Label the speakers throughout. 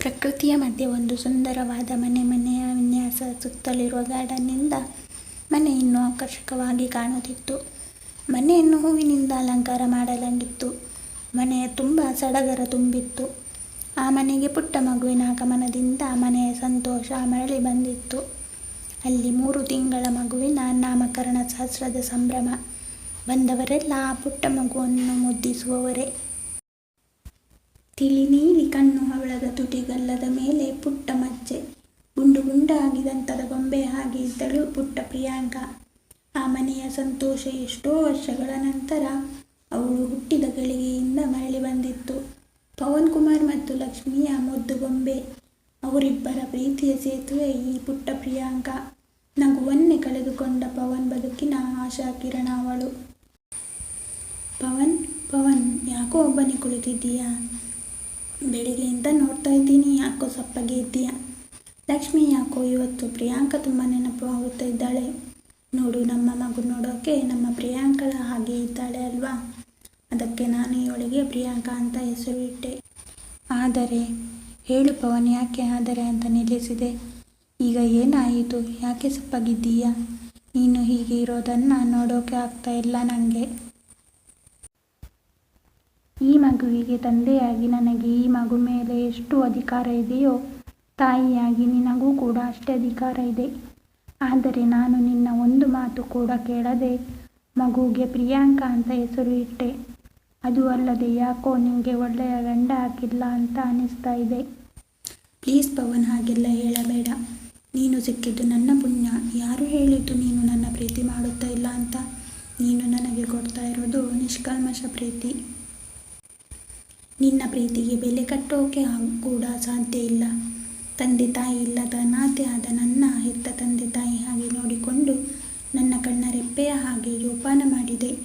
Speaker 1: ಪ್ರಕೃತಿಯ ಮಧ್ಯೆ ಒಂದು ಸುಂದರವಾದ ಮನೆ ಮನೆಯ ವಿನ್ಯಾಸ ಸುತ್ತಲಿರುವ ಗಾರ್ಡನ್ನಿಂದ ಮನೆ ಇನ್ನೂ ಆಕರ್ಷಕವಾಗಿ ಕಾಣುತ್ತಿತ್ತು. ಮನೆಯನ್ನು ಹೂವಿನಿಂದ ಅಲಂಕಾರ ಮಾಡಲಾಗಿತ್ತು. ಮನೆಯ ತುಂಬ ಸಡಗರ ತುಂಬಿತ್ತು. ಆ ಮನೆಗೆ ಪುಟ್ಟ ಮಗುವಿನ ಆಗಮನದಿಂದ ಮನೆಯ ಸಂತೋಷ ಮರಳಿ ಬಂದಿತ್ತು. ಅಲ್ಲಿ ಮೂರು ತಿಂಗಳ ಮಗುವಿನ ನಾಮಕರಣ ಸಹಸ್ರದ ಸಂಭ್ರಮ. ಬಂದವರೆಲ್ಲ ಆ ಪುಟ್ಟ ಮಗುವನ್ನು ಮುದ್ದಿಸುವವರೇ. ತಿಳಿ ನೀಲಿ ಕಣ್ಣು ಹವಳದ ತುಟಿಗಲ್ಲದ ಮೇಲೆ ಪುಟ್ಟ ಮಜ್ಜೆ. ಗುಂಡು ಗುಂಡಾಗಿ ದಂತದ ಗೊಂಬೆ ಹಾಗೆ ಇದ್ದಳು ಪುಟ್ಟ ಪ್ರಿಯಾಂಕ. ಆ ಮನೆಯ ಸಂತೋಷ ಎಷ್ಟೋ ವರ್ಷಗಳ ನಂತರ ಅವಳು ಹುಟ್ಟಿದ ಗಳಿಗೆಯಿಂದ ಮರಳಿ ಬಂದಿತ್ತು. ಪವನ್ ಕುಮಾರ್ ಮತ್ತು ಲಕ್ಷ್ಮಿಯ ಮುದ್ದು ಗೊಂಬೆ. ಅವರಿಬ್ಬರ ಪ್ರೀತಿಯ ಸೇತುವೆ ಈ ಪುಟ್ಟ ಪ್ರಿಯಾಂಕ. ನಗುವನ್ನೇ ಕಳೆದುಕೊಂಡ ಪವನ್ ಬದುಕಿನ ಆಶಾ ಕಿರಣ ಅವಳು. ಪವನ್ ಪವನ್, ಯಾಕೋ ಒಬ್ಬನೇ ಕುಳಿತಿದ್ದೀಯಾ? ಬೆಳಿಗ್ಗೆಯಿಂದ ನೋಡ್ತಾ ಇದ್ದೀನಿ. ಯಾಕೋ ಸಪ್ಪಗೆ ಇದ್ದೀಯಾ? ಲಕ್ಷ್ಮಿ ಯಾಕೋ ಇವತ್ತು ಪ್ರಿಯಾಂಕ ತುಂಬ ನೆನಪು ಆಗುತ್ತಾ ಇದ್ದಾಳೆ. ನೋಡು, ನಮ್ಮ ಮಗು ನೋಡೋಕೆ ನಮ್ಮ ಪ್ರಿಯಾಂಕಳ ಹಾಗೆ ಇದ್ದಾಳೆ ಅಲ್ವಾ? ಅದಕ್ಕೆ ನಾನು ಇವಳಿಗೆ ಪ್ರಿಯಾಂಕ ಅಂತ ಹೆಸರು ಇಟ್ಟೆ. ಆದರೆ, ಹೇಳು ಪವನ್, ಯಾಕೆ ಆದರೆ ಅಂತ ನಿಲ್ಲಿಸಿದೆ. ಈಗ ಏನಾಯಿತು? ಯಾಕೆ ಸಪ್ಪಗಿದ್ದೀಯಾ? ನೀನು ಹೀಗೆ ಇರೋದನ್ನು ನೋಡೋಕೆ ಆಗ್ತಾ ಇಲ್ಲ ನನಗೆ ಈ ಮಗುವಿಗೆ ತಂದೆಯಾಗಿ ನನಗೆ ಈ ಮಗು ಮೇಲೆ ಎಷ್ಟು ಅಧಿಕಾರ ಇದೆಯೋ, ತಾಯಿಯಾಗಿ ನಿನಗೂ ಕೂಡ ಅಷ್ಟೇ ಅಧಿಕಾರ ಇದೆ. ಆದರೆ ನಾನು ನಿನ್ನ ಒಂದು ಮಾತು ಕೂಡ ಕೇಳದೆ ಮಗುಗೆ ಪ್ರಿಯಾಂಕಾ ಅಂತ ಹೆಸರು ಇಟ್ಟೆ. ಅದು ಅಲ್ಲದೆ ಯಾಕೋ ನಿಮಗೆ ಒಳ್ಳೆಯ ಗಂಡ ಹಾಕಿಲ್ಲ ಅಂತ ಅನ್ನಿಸ್ತಾ ಇದೆ. ಪ್ಲೀಸ್ ಪವನ್, ಹಾಗೆಲ್ಲ ಹೇಳಬೇಡ. ನೀನು ಸಿಕ್ಕಿದ್ದು ನನ್ನ ಪುಣ್ಯ. ಯಾರು ಹೇಳಿದ್ದು ನೀನು ನನ್ನ ಪ್ರೀತಿ ಮಾಡುತ್ತಾ ಇಲ್ಲ ಅಂತ? ನೀನು ನನಗೆ ಕೊಡ್ತಾ ಇರೋದು ನಿಷ್ಕಲ್ಮಶ ಪ್ರೀತಿ. ನಿನ್ನ ಪ್ರೀತಿಗೆ ಬೆಲೆ ಕಟ್ಟೋಕೆ ಕೂಡ ಸಾಧ್ಯ ಇಲ್ಲ. ತಂದೆ ತಾಯಿ ಇಲ್ಲದ ಆದ ನನ್ನ ಹೆತ್ತ ತಂದೆ ತಾಯಿ ಹಾಗೆ ನೋಡಿಕೊಂಡು ನನ್ನ ಕಣ್ಣ ರೆಪ್ಪೆಯ ಹಾಗೆ ಜೋಪಾನ ಮಾಡಿದೆ.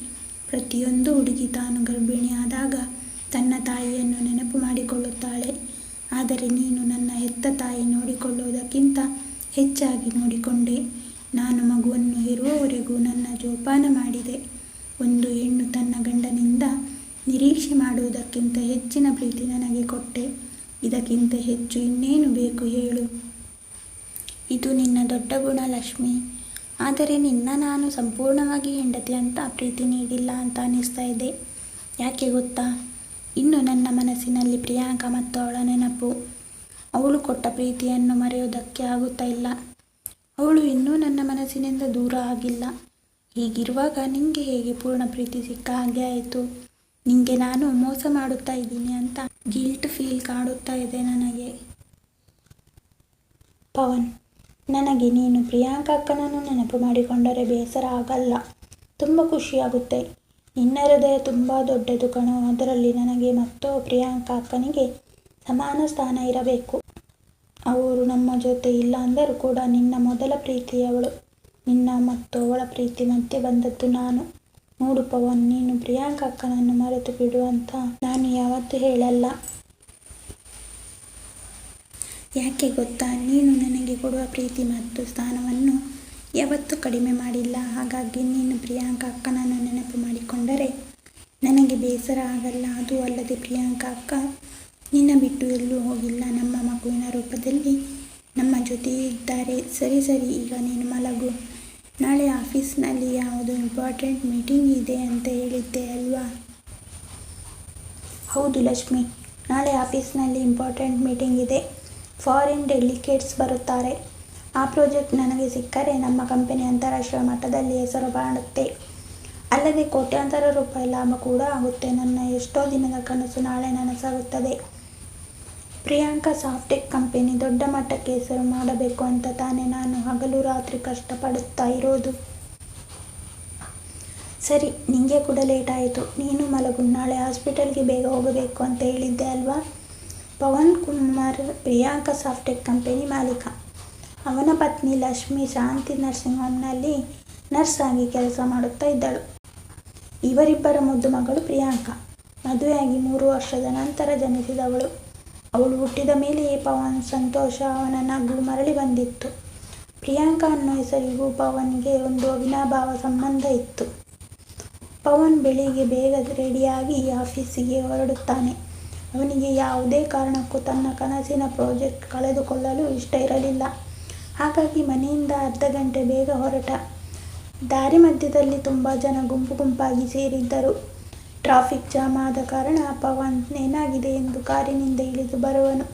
Speaker 1: ಪ್ರತಿಯೊಂದು ಹುಡುಗಿ ತಾನು ಗರ್ಭಿಣಿಯಾದಾಗ ತನ್ನ ತಾಯಿಯನ್ನು ನೆನಪು ಮಾಡಿಕೊಳ್ಳುತ್ತಾಳೆ. ಆದರೆ ನೀನು ನನ್ನ ಹೆತ್ತ ತಾಯಿ ನೋಡಿಕೊಳ್ಳುವುದಕ್ಕಿಂತ ಹೆಚ್ಚಾಗಿ ನೋಡಿಕೊಂಡೆ. ನಾನು ಮಗುವನ್ನು ಇರುವವರೆಗೂ ನನ್ನ ಜೋಪಾನ ಮಾಡಿದೆ. ಒಂದು ಹೆಣ್ಣು ತನ್ನ ಗಂಡನಿಂದ ನಿರೀಕ್ಷೆ ಮಾಡುವುದಕ್ಕಿಂತ ಹೆಚ್ಚಿನ ಪ್ರೀತಿ ನನಗೆ ಕೊಟ್ಟೆ. ಇದಕ್ಕಿಂತ ಹೆಚ್ಚು ಇನ್ನೇನು ಬೇಕು ಹೇಳು. ಇದು ನಿನ್ನ ದೊಡ್ಡ ಗುಣ ಲಕ್ಷ್ಮಿ. ಆದರೆ ನಿನ್ನ ನಾನು ಸಂಪೂರ್ಣವಾಗಿ ಹೆಂಡತಿ ಅಂತ ಪ್ರೀತಿ ನೀಡಿಲ್ಲ ಅಂತ ಅನ್ನಿಸ್ತಾ ಇದೆ. ಯಾಕೆ ಗೊತ್ತಾ? ಇನ್ನು ನನ್ನ ಮನಸ್ಸಿನಲ್ಲಿ ಪ್ರಿಯಾಂಕ ಮತ್ತು ಅವಳ ನೆನಪು. ಅವಳು ಕೊಟ್ಟ ಪ್ರೀತಿಯನ್ನು ಮರೆಯೋದಕ್ಕೆ ಆಗುತ್ತಾ ಇಲ್ಲ. ಅವಳು ಇನ್ನೂ ನನ್ನ ಮನಸ್ಸಿನಿಂದ ದೂರ ಆಗಿಲ್ಲ. ಹೀಗಿರುವಾಗ ನಿಮಗೆ ಹೇಗೆ ಪೂರ್ಣ ಪ್ರೀತಿ ಸಿಕ್ಕ ಹಾಗೆ ಆಯಿತು. ನಿಂಗೆ ನಾನು ಮೋಸ ಮಾಡುತ್ತಾ ಇದ್ದೀನಿ ಅಂತ ಗಿಲ್ಟ್ ಫೀಲ್ ಕಾಡುತ್ತಾ ಇದೆ ನನಗೆ. ಪವನ್, ನನಗೆ ನೀನು ಪ್ರಿಯಾಂಕ ಅಕ್ಕನನ್ನು ನೆನಪು ಮಾಡಿಕೊಂಡರೆ ಬೇಸರ ಆಗಲ್ಲ. ತುಂಬ ಖುಷಿಯಾಗುತ್ತೆ. ನಿನ್ನ ಹೃದಯ ತುಂಬ ದೊಡ್ಡದು ಕಣೋ. ಅದರಲ್ಲಿ ನನಗೆ ಮತ್ತು ಪ್ರಿಯಾಂಕ ಅಕ್ಕನಿಗೆ ಸಮಾನ ಸ್ಥಾನ ಇರಬೇಕು. ಅವರು ನಮ್ಮ ಜೊತೆ ಇಲ್ಲ ಅಂದರೂ ಕೂಡ ನಿನ್ನ ಮೊದಲ ಪ್ರೀತಿಯವಳು. ನಿನ್ನ ಮತ್ತು ಅವಳ ಪ್ರೀತಿ ಮಧ್ಯೆ ಬಂದದ್ದು ನಾನು. ನೋಡು ಪವನ್, ನೀನು ಪ್ರಿಯಾಂಕ ಅಕ್ಕನನ್ನು ಮರೆತು ಬಿಡು ಅಂತ ನಾನು ಯಾವತ್ತೂ ಹೇಳಲ್ಲ. ಯಾಕೆ ಗೊತ್ತಾ? ನೀನು ನನಗೆ ಕೊಡುವ ಪ್ರೀತಿ ಮತ್ತು ಸ್ಥಾನವನ್ನು ಯಾವತ್ತೂ ಕಡಿಮೆ ಮಾಡಿಲ್ಲ. ಹಾಗಾಗಿ ನೀನು ಪ್ರಿಯಾಂಕ ಅಕ್ಕನನ್ನು ನೆನಪು ಮಾಡಿಕೊಂಡರೆ ನನಗೆ ಬೇಸರ ಆಗಲ್ಲ. ಅದು ಅಲ್ಲದೆ ಪ್ರಿಯಾಂಕ ಅಕ್ಕ ನಿನ್ನ ಬಿಟ್ಟು ಎಲ್ಲೂ ಹೋಗಿಲ್ಲ. ನಮ್ಮ ಮಗುವಿನ ರೂಪದಲ್ಲಿ ನಮ್ಮ ಜೊತೆಯೇ ಇದ್ದಾರೆ. ಸರಿ ಸರಿ, ಈಗ ನೀನು ಮಲಗು. ನಾಳೆ ಆಫೀಸ್ನಲ್ಲಿ ಯಾವುದು ಇಂಪಾರ್ಟೆಂಟ್ ಮೀಟಿಂಗ್ ಇದೆ ಅಂತ ಹೇಳಿದ್ದೆ ಅಲ್ವಾ? ಹೌದು ಲಕ್ಷ್ಮಿ, ನಾಳೆ ಆಫೀಸ್ನಲ್ಲಿ ಇಂಪಾರ್ಟೆಂಟ್ ಮೀಟಿಂಗ್ ಇದೆ. ಫಾರಿನ್ ಡೆಲಿಕೇಟ್ಸ್ ಬರುತ್ತಾರೆ. ಆ ಪ್ರಾಜೆಕ್ಟ್ ನನಗೆ ಸಿಕ್ಕರೆ ನಮ್ಮ ಕಂಪನಿ ಅಂತಾರಾಷ್ಟ್ರೀಯ ಮಟ್ಟದಲ್ಲಿ ಹೆಸರು ಬಾಣುತ್ತೆ. ಅಲ್ಲದೆ ಕೋಟ್ಯಾಂತರ ರೂಪಾಯಿ ಲಾಭ ಕೂಡ ಆಗುತ್ತೆ. ನನ್ನ ಎಷ್ಟೋ ದಿನದ ಕನಸು ನಾಳೆ ನನಸಾಗುತ್ತದೆ. ಪ್ರಿಯಾಂಕಾ ಸಾಫ್ಟೆಕ್ ಕಂಪನಿ ದೊಡ್ಡ ಮಟ್ಟಕ್ಕೆ ಹೆಸರು ಮಾಡಬೇಕು ಅಂತ ತಾನೇ ನಾನು ಹಗಲು ರಾತ್ರಿ ಕಷ್ಟಪಡುತ್ತಾ ಇರೋದು. ಸರಿ, ನಿಂಗೆ ಕೂಡ ಲೇಟ್ ಆಯಿತು. ನೀನು ಮಲಗು, ನಾಳೆ ಹಾಸ್ಪಿಟಲ್ಗೆ ಬೇಗ ಹೋಗಬೇಕು ಅಂತ ಹೇಳಿದ್ದೆ ಅಲ್ವಾ? ಪವನ್ ಕುಮಾರ್, ಪ್ರಿಯಾಂಕಾ ಸಾಫ್ಟೆಕ್ ಕಂಪನಿ ಮಾಲೀಕ. ಅವನ ಪತ್ನಿ ಲಕ್ಷ್ಮಿ ಶಾಂತಿ ನರ್ಸಿಂಗ್ ಹೋಮ್ನಲ್ಲಿ ನರ್ಸ್ ಆಗಿ ಕೆಲಸ ಮಾಡುತ್ತಾ ಇದ್ದಳು. ಇವರಿಬ್ಬರ ಮುದ್ದು ಮಗಳು ಪ್ರಿಯಾಂಕಾ. ಮದುವೆಯಾಗಿ ಮೂರು ವರ್ಷದ ನಂತರ ಜನಿಸಿದವಳು. ಅವಳು ಹುಟ್ಟಿದ ಮೇಲೆಯೇ ಪವನ್ ಸಂತೋಷ ಅವನ ನಗು ಮರಳಿ ಬಂದಿತ್ತು ಪ್ರಿಯಾಂಕಾ ಅನ್ನೋ ಹೆಸರಿಗೂ ಪವನ್ಗೆ ಒಂದು ಅವಿನಾಭಾವ ಸಂಬಂಧ ಇತ್ತು ಪವನ್ ಬೆಳಿಗ್ಗೆ ಬೇಗ ರೆಡಿಯಾಗಿ ಆಫೀಸಿಗೆ ಹೊರಡುತ್ತಾನೆ ಅವನಿಗೆ ಯಾವುದೇ ಕಾರಣಕ್ಕೂ ತನ್ನ ಕನಸಿನ ಪ್ರಾಜೆಕ್ಟ್ ಕಳೆದುಕೊಳ್ಳಲು ಇಷ್ಟ ಇರಲಿಲ್ಲ. ಹಾಗಾಗಿ ಮನೆಯಿಂದ ಅರ್ಧ ಗಂಟೆ ಬೇಗ ಹೊರಟ. ದಾರಿ ಮಧ್ಯದಲ್ಲಿ ತುಂಬ ಜನ ಗುಂಪು ಗುಂಪಾಗಿ ಸೇರಿದ್ದರು. ಟ್ರಾಫಿಕ್ ಜಾಮ್ ಆದ ಕಾರಣ ಪವನ್ ಏನಾಗಿದೆ ಎಂದು ಕಾರಿನಿಂದ ಇಳಿದು ಬರುವನು.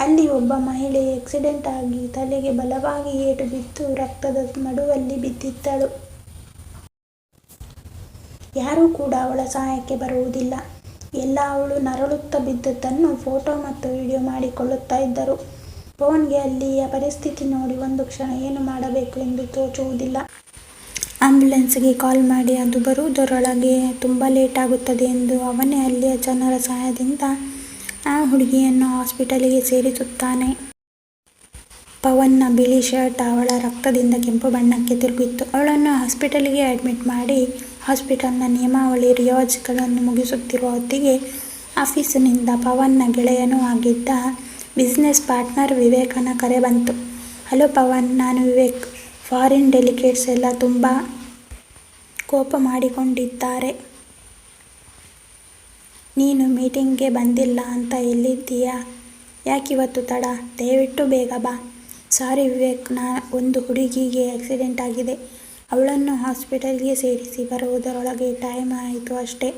Speaker 1: ಅಲ್ಲಿ ಒಬ್ಬ ಮಹಿಳೆ ಆಕ್ಸಿಡೆಂಟ್ ಆಗಿ ತಲೆಗೆ ಬಲವಾಗಿ ಏಟು ಬಿದ್ದು ರಕ್ತದ ಮಡುವಲ್ಲಿ ಬಿದ್ದಿದ್ದಳು. ಯಾರೂ ಕೂಡ ಅವಳ ಸಹಾಯಕ್ಕೆ ಬರುವುದಿಲ್ಲ. ಎಲ್ಲ ಅವಳು ನರಳುತ್ತಾ ಬಿದ್ದದ್ದನ್ನು ಫೋಟೋ ಮತ್ತು ವಿಡಿಯೋ ಮಾಡಿಕೊಳ್ಳುತ್ತಾ ಇದ್ದರು. ಫೋನ್ಗೆ ಅಲ್ಲಿಯ ಪರಿಸ್ಥಿತಿ ನೋಡಿ ಒಂದು ಕ್ಷಣ ಏನು ಮಾಡಬೇಕು ಎಂದು ತೋಚುವುದಿಲ್ಲ. ಆಂಬ್ಯುಲೆನ್ಸ್ಗೆ ಕಾಲ್ ಮಾಡಿ, ಅದು ಬರುವುದರೊಳಗೆ ತುಂಬ ಲೇಟ್ ಆಗುತ್ತದೆ ಎಂದು ಅವನೇ ಅಲ್ಲಿಯ ಜನರ ಸಹಾಯದಿಂದ ಆ ಹುಡುಗಿಯನ್ನು ಹಾಸ್ಪಿಟಲಿಗೆ ಸೇರಿಸುತ್ತಾನೆ. ಪವನ್ನ ಬಿಳಿ ಶರ್ಟ್ ಅವಳ ರಕ್ತದಿಂದ ಕೆಂಪು ಬಣ್ಣಕ್ಕೆ ತಿರುಗಿತ್ತು. ಅವಳನ್ನು ಹಾಸ್ಪಿಟಲಿಗೆ ಅಡ್ಮಿಟ್ ಮಾಡಿ ಹಾಸ್ಪಿಟಲ್ನ ನಿಯಮಾವಳಿ, ರಿವಾಜ್ಗಳನ್ನು ಮುಗಿಸುತ್ತಿರುವ ಹೊತ್ತಿಗೆ ಆಫೀಸಿನಿಂದ ಪವನ್ನ ಗೆಳೆಯನೂ ಆಗಿದ್ದ ಬಿಸ್ನೆಸ್ ಪಾರ್ಟ್ನರ್ ವಿವೇಕನ ಕರೆ ಬಂತು. ಹಲೋ ಪವನ್, ನಾನು ವಿವೇಕ್. ಫಾರಿನ್ ಡೆಲಿಗೇಟ್ಸ್ ಎಲ್ಲ ತುಂಬ ಕೋಪ ಮಾಡಿಕೊಂಡಿದ್ದಾರೆ. ನೀನು ಮೀಟಿಂಗ್ಗೆ ಬಂದಿಲ್ಲ ಅಂತ ಎಲ್ಲಿದ್ದೀಯಾ? ಯಾಕಿವತ್ತು ತಡ? ದಯವಿಟ್ಟು ಬೇಗ ಬಾ. ಸಾರಿ ವಿವೇಕ್, ನಾ ಒಂದು ಹುಡುಗಿಗೆ ಆಕ್ಸಿಡೆಂಟ್ ಆಗಿದೆ. ಅವಳನ್ನು ಹಾಸ್ಪಿಟಲ್ಗೆ ಸೇರಿಸಿ ಬರುವುದರೊಳಗೆ ಟೈಮ್ ಆಯಿತು ಅಷ್ಟೇ.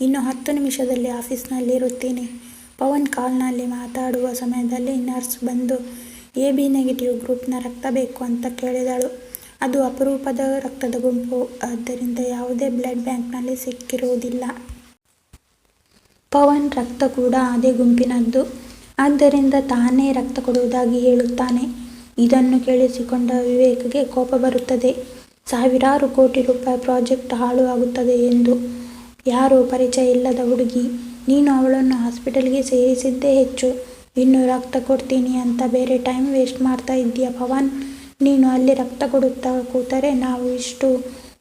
Speaker 1: ಇನ್ನು ಹತ್ತು ನಿಮಿಷದಲ್ಲಿ ಆಫೀಸ್ನಲ್ಲಿರುತ್ತೀನಿ ಪವನ್ ಕಾಲ್ನಲ್ಲಿ ಮಾತಾಡುವ ಸಮಯದಲ್ಲಿ ನರ್ಸ್ ಬಂದು ಎ ಬಿ ನೆಗೆಟಿವ್ ಗ್ರೂಪ್ನ ರಕ್ತ ಬೇಕು ಅಂತ ಕೇಳಿದಳು. ಅದು ಅಪರೂಪದ ರಕ್ತದ ಗುಂಪು. ಆದ್ದರಿಂದ ಯಾವುದೇ ಬ್ಲಡ್ ಬ್ಯಾಂಕ್ನಲ್ಲಿ ಸಿಕ್ಕಿರುವುದಿಲ್ಲ. ಪವನ್ ರಕ್ತ ಕೂಡ ಅದೇ ಗುಂಪಿನದ್ದು. ಆದ್ದರಿಂದ ತಾನೇ ರಕ್ತ ಕೊಡುವುದಾಗಿ ಹೇಳುತ್ತಾನೆ. ಇದನ್ನು ಕೇಳಿಸಿಕೊಂಡ ವಿವೇಕ್ಗೆ ಕೋಪ ಬರುತ್ತದೆ. ಸಾವಿರಾರು ಕೋಟಿ ರೂಪಾಯಿ ಪ್ರಾಜೆಕ್ಟ್ ಹಾಳು ಆಗುತ್ತದೆ ಎಂದು. ಯಾರೂ ಪರಿಚಯ ಇಲ್ಲದ ಹುಡುಗಿ. ನೀನು ಅವಳನ್ನು ಹಾಸ್ಪಿಟಲ್ಗೆ ಸೇರಿಸಿದ್ದೇ ಹೆಚ್ಚು. ಇನ್ನು ರಕ್ತ ಕೊಡ್ತೀನಿ ಅಂತ ಬೇರೆ ಟೈಮ್ ವೇಸ್ಟ್ ಮಾಡ್ತಾ ಇದ್ದೀಯ ಪವನ್. ನೀನು ಅಲ್ಲಿ ರಕ್ತ ಕೊಡುತ್ತಾ ಕೂತರೆ ನಾವು ಇಷ್ಟು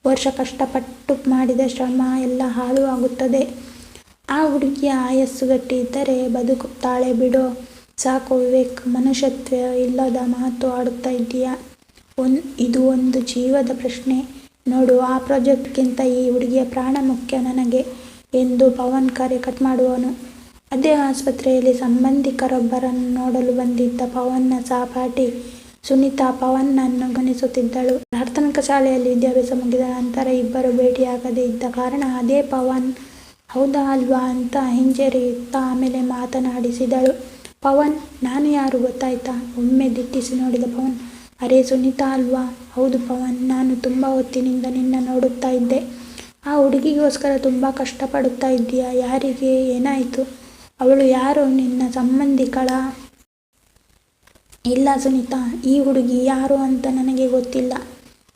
Speaker 1: ವರ್ಷ ಕಷ್ಟಪಟ್ಟು ಮಾಡಿದ ಶ್ರಮ ಎಲ್ಲ ಹಾಳು ಆಗುತ್ತದೆ. ಆ ಹುಡುಗಿಯ ಆಯಸ್ಸು ಇದ್ದರೆ ಬದುಕುತ್ತಾಳೆ ಬಿಡೋ. ಸಾಕು ವಿವೇಕ್, ಮನುಷ್ಯತ್ವ ಇಲ್ಲದ ಮಾತು ಆಡುತ್ತಾ ಇದ್ದೀಯಾ. ಇದು ಒಂದು ಜೀವದ ಪ್ರಶ್ನೆ. ನೋಡು, ಆ ಪ್ರಾಜೆಕ್ಟ್ ಗಿಂತ ಈ ಹುಡುಗಿಯ ಪ್ರಾಣ ಮುಖ್ಯ ನನಗೆ ಎಂದು ಪವನ್ ಕರೆ ಕಟ್ ಮಾಡುವನು. ಅದೇ ಆಸ್ಪತ್ರೆಯಲ್ಲಿ ಸಂಬಂಧಿಕರೊಬ್ಬರನ್ನು ನೋಡಲು ಬಂದಿದ್ದ ಪವನ್ನ ಸಹಪಾಠಿ ಸುನಿತಾ ಪವನ್ ಅನ್ನು ಗಮನಿಸುತ್ತಿದ್ದಳು. ಪ್ರಾಥಮಿಕ ಶಾಲೆಯಲ್ಲಿ ವಿದ್ಯಾಭ್ಯಾಸ ಮುಗಿದ ನಂತರ ಇಬ್ಬರು ಭೇಟಿಯಾಗದೇ ಇದ್ದ ಕಾರಣ ಅದೇ ಪವನ್ ಹೌದಾ ಅಲ್ವಾ ಅಂತ ಹಿಂಜರಿಯುತ್ತಾ ಆಮೇಲೆ ಮಾತನಾಡಿಸಿದಳು. ಪವನ್, ನಾನು ಯಾರು ಗೊತ್ತಾಯ್ತಾ? ಒಮ್ಮೆ ದಿಟ್ಟಿಸಿ ನೋಡಿದ ಪವನ್, ಅರೇ ಸುನಿತಾ ಅಲ್ವಾ? ಹೌದು ಪವನ್, ನಾನು ತುಂಬ ಹೊತ್ತಿನಿಂದ ನಿನ್ನ ನೋಡುತ್ತಾ ಇದ್ದೆ. ಆ ಹುಡುಗಿಗೋಸ್ಕರ ತುಂಬ ಕಷ್ಟಪಡುತ್ತಾ ಇದ್ದೀಯಾ? ಯಾರಿಗೆ? ಏನಾಯ್ತು? ಅವಳು ಯಾರು ನಿನ್ನ ಸಂಬಂಧಿಕಳ ಇಲ್ಲ ಸುನಿತಾ, ಈ ಹುಡುಗಿ ಯಾರು ಅಂತ ನನಗೆ ಗೊತ್ತಿಲ್ಲ.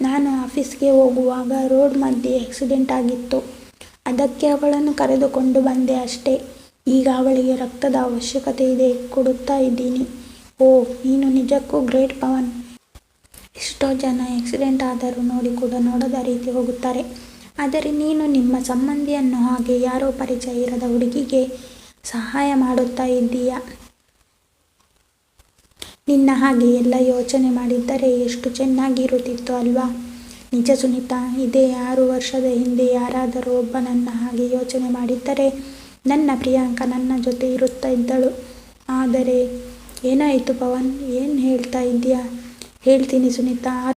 Speaker 1: ನಾನು ಆಫೀಸ್ಗೆ ಹೋಗುವಾಗ ರೋಡ್ ಮಧ್ಯೆ ಆಕ್ಸಿಡೆಂಟ್ ಆಗಿತ್ತು. ಅದಕ್ಕೆ ಅವಳನ್ನು ಕರೆದುಕೊಂಡು ಬಂದೆ ಅಷ್ಟೇ. ಈಗ ಅವಳಿಗೆ ರಕ್ತದ ಅವಶ್ಯಕತೆ ಇದೆ. ಕೊಡುತ್ತಾ ಇದ್ದೀನಿ. ಓ, ನೀನು ನಿಜಕ್ಕೂ ಗ್ರೇಟ್ ಪವನ್. ಎಷ್ಟೋ ಜನ ಆಕ್ಸಿಡೆಂಟ್ ಆದರೂ ನೋಡಿ ಕೂಡ ನೋಡದ ರೀತಿ ಹೋಗುತ್ತಾರೆ. ಆದರೆ ನೀನು ನಿಮ್ಮ ಸಂಬಂಧಿಯನ್ನು ಹಾಗೆ ಯಾರೋ ಪರಿಚಯ ಇರದ ಹುಡುಗಿಗೆ ಸಹಾಯ ಮಾಡುತ್ತಾ ಇದ್ದೀಯ ನಿನ್ನ ಹಾಗೆ ಎಲ್ಲ ಯೋಚನೆ ಮಾಡಿದ್ದರೆ ಎಷ್ಟು ಚೆನ್ನಾಗಿರುತ್ತಿತ್ತು ಅಲ್ವಾ. ನಿಜ ಸುನಿತಾ, ಇದೇ ಆರು ವರ್ಷದ ಹಿಂದೆ ಯಾರಾದರೂ ಒಬ್ಬ ನನ್ನ ಹಾಗೆ ಯೋಚನೆ ಮಾಡಿದ್ದರೆ ನನ್ನ ಪ್ರಿಯಾಂಕಾ ನನ್ನ ಜೊತೆ ಇರುತ್ತಾ ಇದ್ದಳು. ಆದರೆ ಏನಾಯಿತು ಪವನ್, ಏನು ಹೇಳ್ತಾ ಇದ್ದೀಯಾ? ಹೇಳ್ತೀನಿ ಸುನಿತಾ,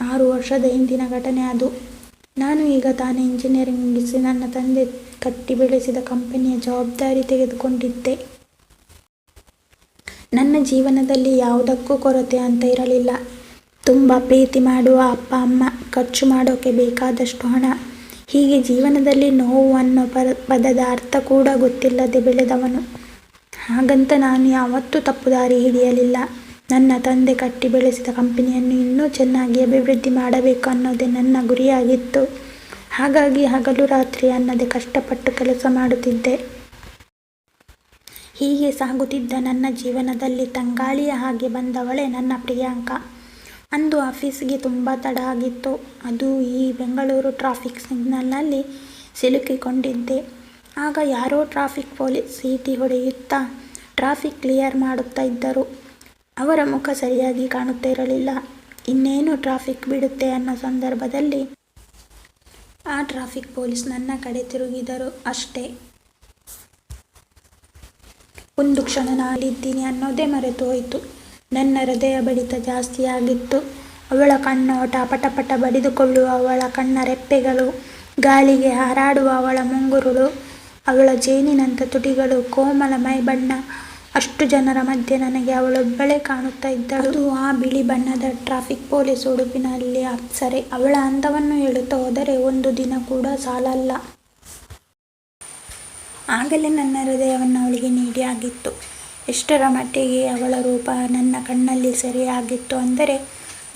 Speaker 1: ಆರು ವರ್ಷದ ಹಿಂದಿನ ಘಟನೆ ಅದು. ನಾನು ಈಗ ತಾನೇ ಇಂಜಿನಿಯರಿಂಗ್ ಮುಗಿಸಿ ನನ್ನ ತಂದೆ ಕಟ್ಟಿ ಬೆಳೆಸಿದ ಕಂಪನಿಯ ಜವಾಬ್ದಾರಿ ತೆಗೆದುಕೊಂಡಿದ್ದೆ. ನನ್ನ ಜೀವನದಲ್ಲಿ ಯಾವುದಕ್ಕೂ ಕೊರತೆ ಅಂತ ಇರಲಿಲ್ಲ. ತುಂಬ ಪ್ರೀತಿ ಮಾಡುವ ಅಪ್ಪ ಅಮ್ಮ, ಖರ್ಚು ಮಾಡೋಕೆ ಬೇಕಾದಷ್ಟು ಹಣ. ಹೀಗೆ ಜೀವನದಲ್ಲಿ ನೋವು ಅನ್ನೋ ಪದದ ಅರ್ಥ ಕೂಡ ಗೊತ್ತಿಲ್ಲದೆ ಬೆಳೆದವನು. ಹಾಗಂತ ನಾನು ಯಾವತ್ತೂ ತಪ್ಪು ದಾರಿ ಹಿಡಿಯಲಿಲ್ಲ. ನನ್ನ ತಂದೆ ಕಟ್ಟಿ ಬೆಳೆಸಿದ ಕಂಪನಿಯನ್ನು ಇನ್ನೂ ಚೆನ್ನಾಗಿ ಅಭಿವೃದ್ಧಿ ಮಾಡಬೇಕು ಅನ್ನೋದೇ ನನ್ನ ಗುರಿಯಾಗಿತ್ತು. ಹಾಗಾಗಿ ಹಗಲು ರಾತ್ರಿ ಅನ್ನದೆ ಕಷ್ಟಪಟ್ಟು ಕೆಲಸ ಮಾಡುತ್ತಿದ್ದೆ. ಹೀಗೆ ಸಾಗುತ್ತಿದ್ದ ನನ್ನ ಜೀವನದಲ್ಲಿ ತಂಗಾಳಿಯ ಹಾಗೆ ಬಂದವಳೆ ನನ್ನ ಪ್ರಿಯಾಂಕ ಅಂದು ಆಫೀಸ್ಗೆ ತುಂಬ ತಡ ಆಗಿತ್ತು. ಅದು ಈ ಬೆಂಗಳೂರು ಟ್ರಾಫಿಕ್ ಸಿಗ್ನಲ್ನಲ್ಲಿ ಸಿಲುಕಿಕೊಂಡಿದ್ದೆ. ಆಗ ಯಾರೋ ಟ್ರಾಫಿಕ್ ಪೊಲೀಸ್ ಸೀಟಿ ಹೊಡೆಯುತ್ತಾ ಟ್ರಾಫಿಕ್ ಕ್ಲಿಯರ್ ಮಾಡುತ್ತಾ ಇದ್ದರು. ಅವರ ಮುಖ ಸರಿಯಾಗಿ ಕಾಣುತ್ತಿರಲಿಲ್ಲ ಇನ್ನೇನು ಟ್ರಾಫಿಕ್ ಬಿಡುತ್ತೆ ಅನ್ನೋ ಸಂದರ್ಭದಲ್ಲಿ ಆ ಟ್ರಾಫಿಕ್ ಪೊಲೀಸ್ ನನ್ನ ಕಡೆ ತಿರುಗಿದರು ಅಷ್ಟೇ. ಒಂದು ಕ್ಷಣ ನಾಡಿದ್ದೀನಿ ಅನ್ನೋದೇ ಮರೆತು ಹೋಯಿತು ನನ್ನ ಹೃದಯ ಬಡಿತ ಜಾಸ್ತಿಯಾಗಿತ್ತು ಅವಳ ಕಣ್ಣೋಟ ಪಟಪಟ ಬಡಿದುಕೊಳ್ಳುವ ಅವಳ ಕಣ್ಣ ರೆಪ್ಪೆಗಳು, ಗಾಳಿಗೆ ಹಾರಾಡುವ ಅವಳ ಮುಂಗುರುಳು, ಅವಳ ಜೇನಿನಂಥ ತುಟಿಗಳು, ಕೋಮಲ ಮೈಬಣ್ಣ ಅಷ್ಟು ಜನರ ಮಧ್ಯೆ ನನಗೆ ಅವಳೊಬ್ಬಳೇ ಕಾಣುತ್ತಾ ಇದ್ದಳು. ಅದು ಆ ಬಿಳಿ ಬಣ್ಣದ ಟ್ರಾಫಿಕ್ ಪೊಲೀಸ್ ಉಡುಪಿನಲ್ಲಿ ಅಪ್ಸರೆ. ಅವಳ ಅಂದವನ್ನು ಹೇಳುತ್ತಾ ಹೋದರೆ ಒಂದು ದಿನ ಕೂಡ ಸಾಲಲ್ಲ. ಆಗಲೇ ನನ್ನ ಹೃದಯವನ್ನು ಅವಳಿಗೆ ನೀಡಿ ಆಗಿತ್ತು. ಎಷ್ಟರ ಮಟ್ಟಿಗೆ ಅವಳ ರೂಪ ನನ್ನ ಕಣ್ಣಲ್ಲಿ ಸರಿಯಾಗಿತ್ತು ಅಂದರೆ,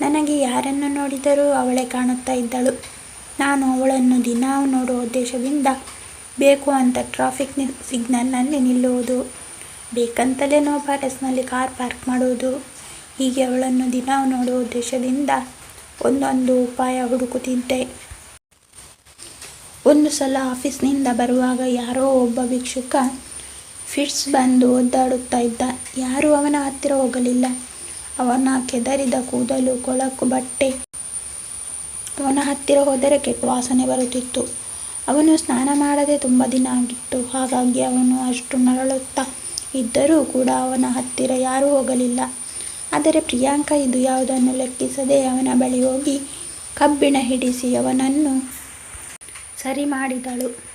Speaker 1: ನನಗೆ ಯಾರನ್ನು ನೋಡಿದರೂ ಅವಳೇ ಕಾಣುತ್ತಾ ಇದ್ದಳು. ನಾನು ಅವಳನ್ನು ದಿನ ನೋಡುವ ಉದ್ದೇಶದಿಂದ ಬೇಕು ಅಂತ ಟ್ರಾಫಿಕ್ ಸಿಗ್ನಲ್ನಲ್ಲಿ ನಿಲ್ಲುವುದು. ಬೇಕಂತಲೇ ನೋ ಫಾರೆಸ್ಟ್ನಲ್ಲಿ ಕಾರ್ ಪಾರ್ಕ್ ಮಾಡುವುದು. ಹೀಗೆ ಅವಳನ್ನು ದಿನ ನೋಡೋ ಉದ್ದೇಶದಿಂದ ಒಂದೊಂದು ಉಪಾಯ ಹುಡುಕುತ್ತಿದ್ದೆ ಒಂದು ಸಲ ಆಫೀಸ್ನಿಂದ ಬರುವಾಗ ಯಾರೋ ಒಬ್ಬ ಭಿಕ್ಷುಕ ಫಿಟ್ಸ್ ಬಂದು ಒದ್ದಾಡುತ್ತಾ ಇದ್ದ. ಯಾರೂ ಅವನ ಹತ್ತಿರ ಹೋಗಲಿಲ್ಲ. ಅವನ ಕೆದರಿದ ಕೂದಲು ಕೊಳಕು ಬಟ್ಟೆ. ಅವನ ಹತ್ತಿರ ಹೋದರೆ ಕೆಟ್ಟ ವಾಸನೆ ಬರುತ್ತಿತ್ತು. ಅವನು ಸ್ನಾನ ಮಾಡದೆ ತುಂಬ ದಿನ ಆಗಿತ್ತು. ಹಾಗಾಗಿ ಅವನು ಅಷ್ಟು ನರಳುತ್ತಾ ಇದ್ದರೂ ಕೂಡ ಅವನ ಹತ್ತಿರ ಯಾರೂ ಹೋಗಲಿಲ್ಲ. ಆದರೆ ಪ್ರಿಯಾಂಕ ಇದು ಯಾವುದನ್ನು ಲೆಕ್ಕಿಸದೆ ಅವನ ಬಳಿ ಹೋಗಿ ಕಬ್ಬಿಣ ಹಿಡಿಸಿ ಅವನನ್ನು ಸರಿ ಮಾಡಿದಳು.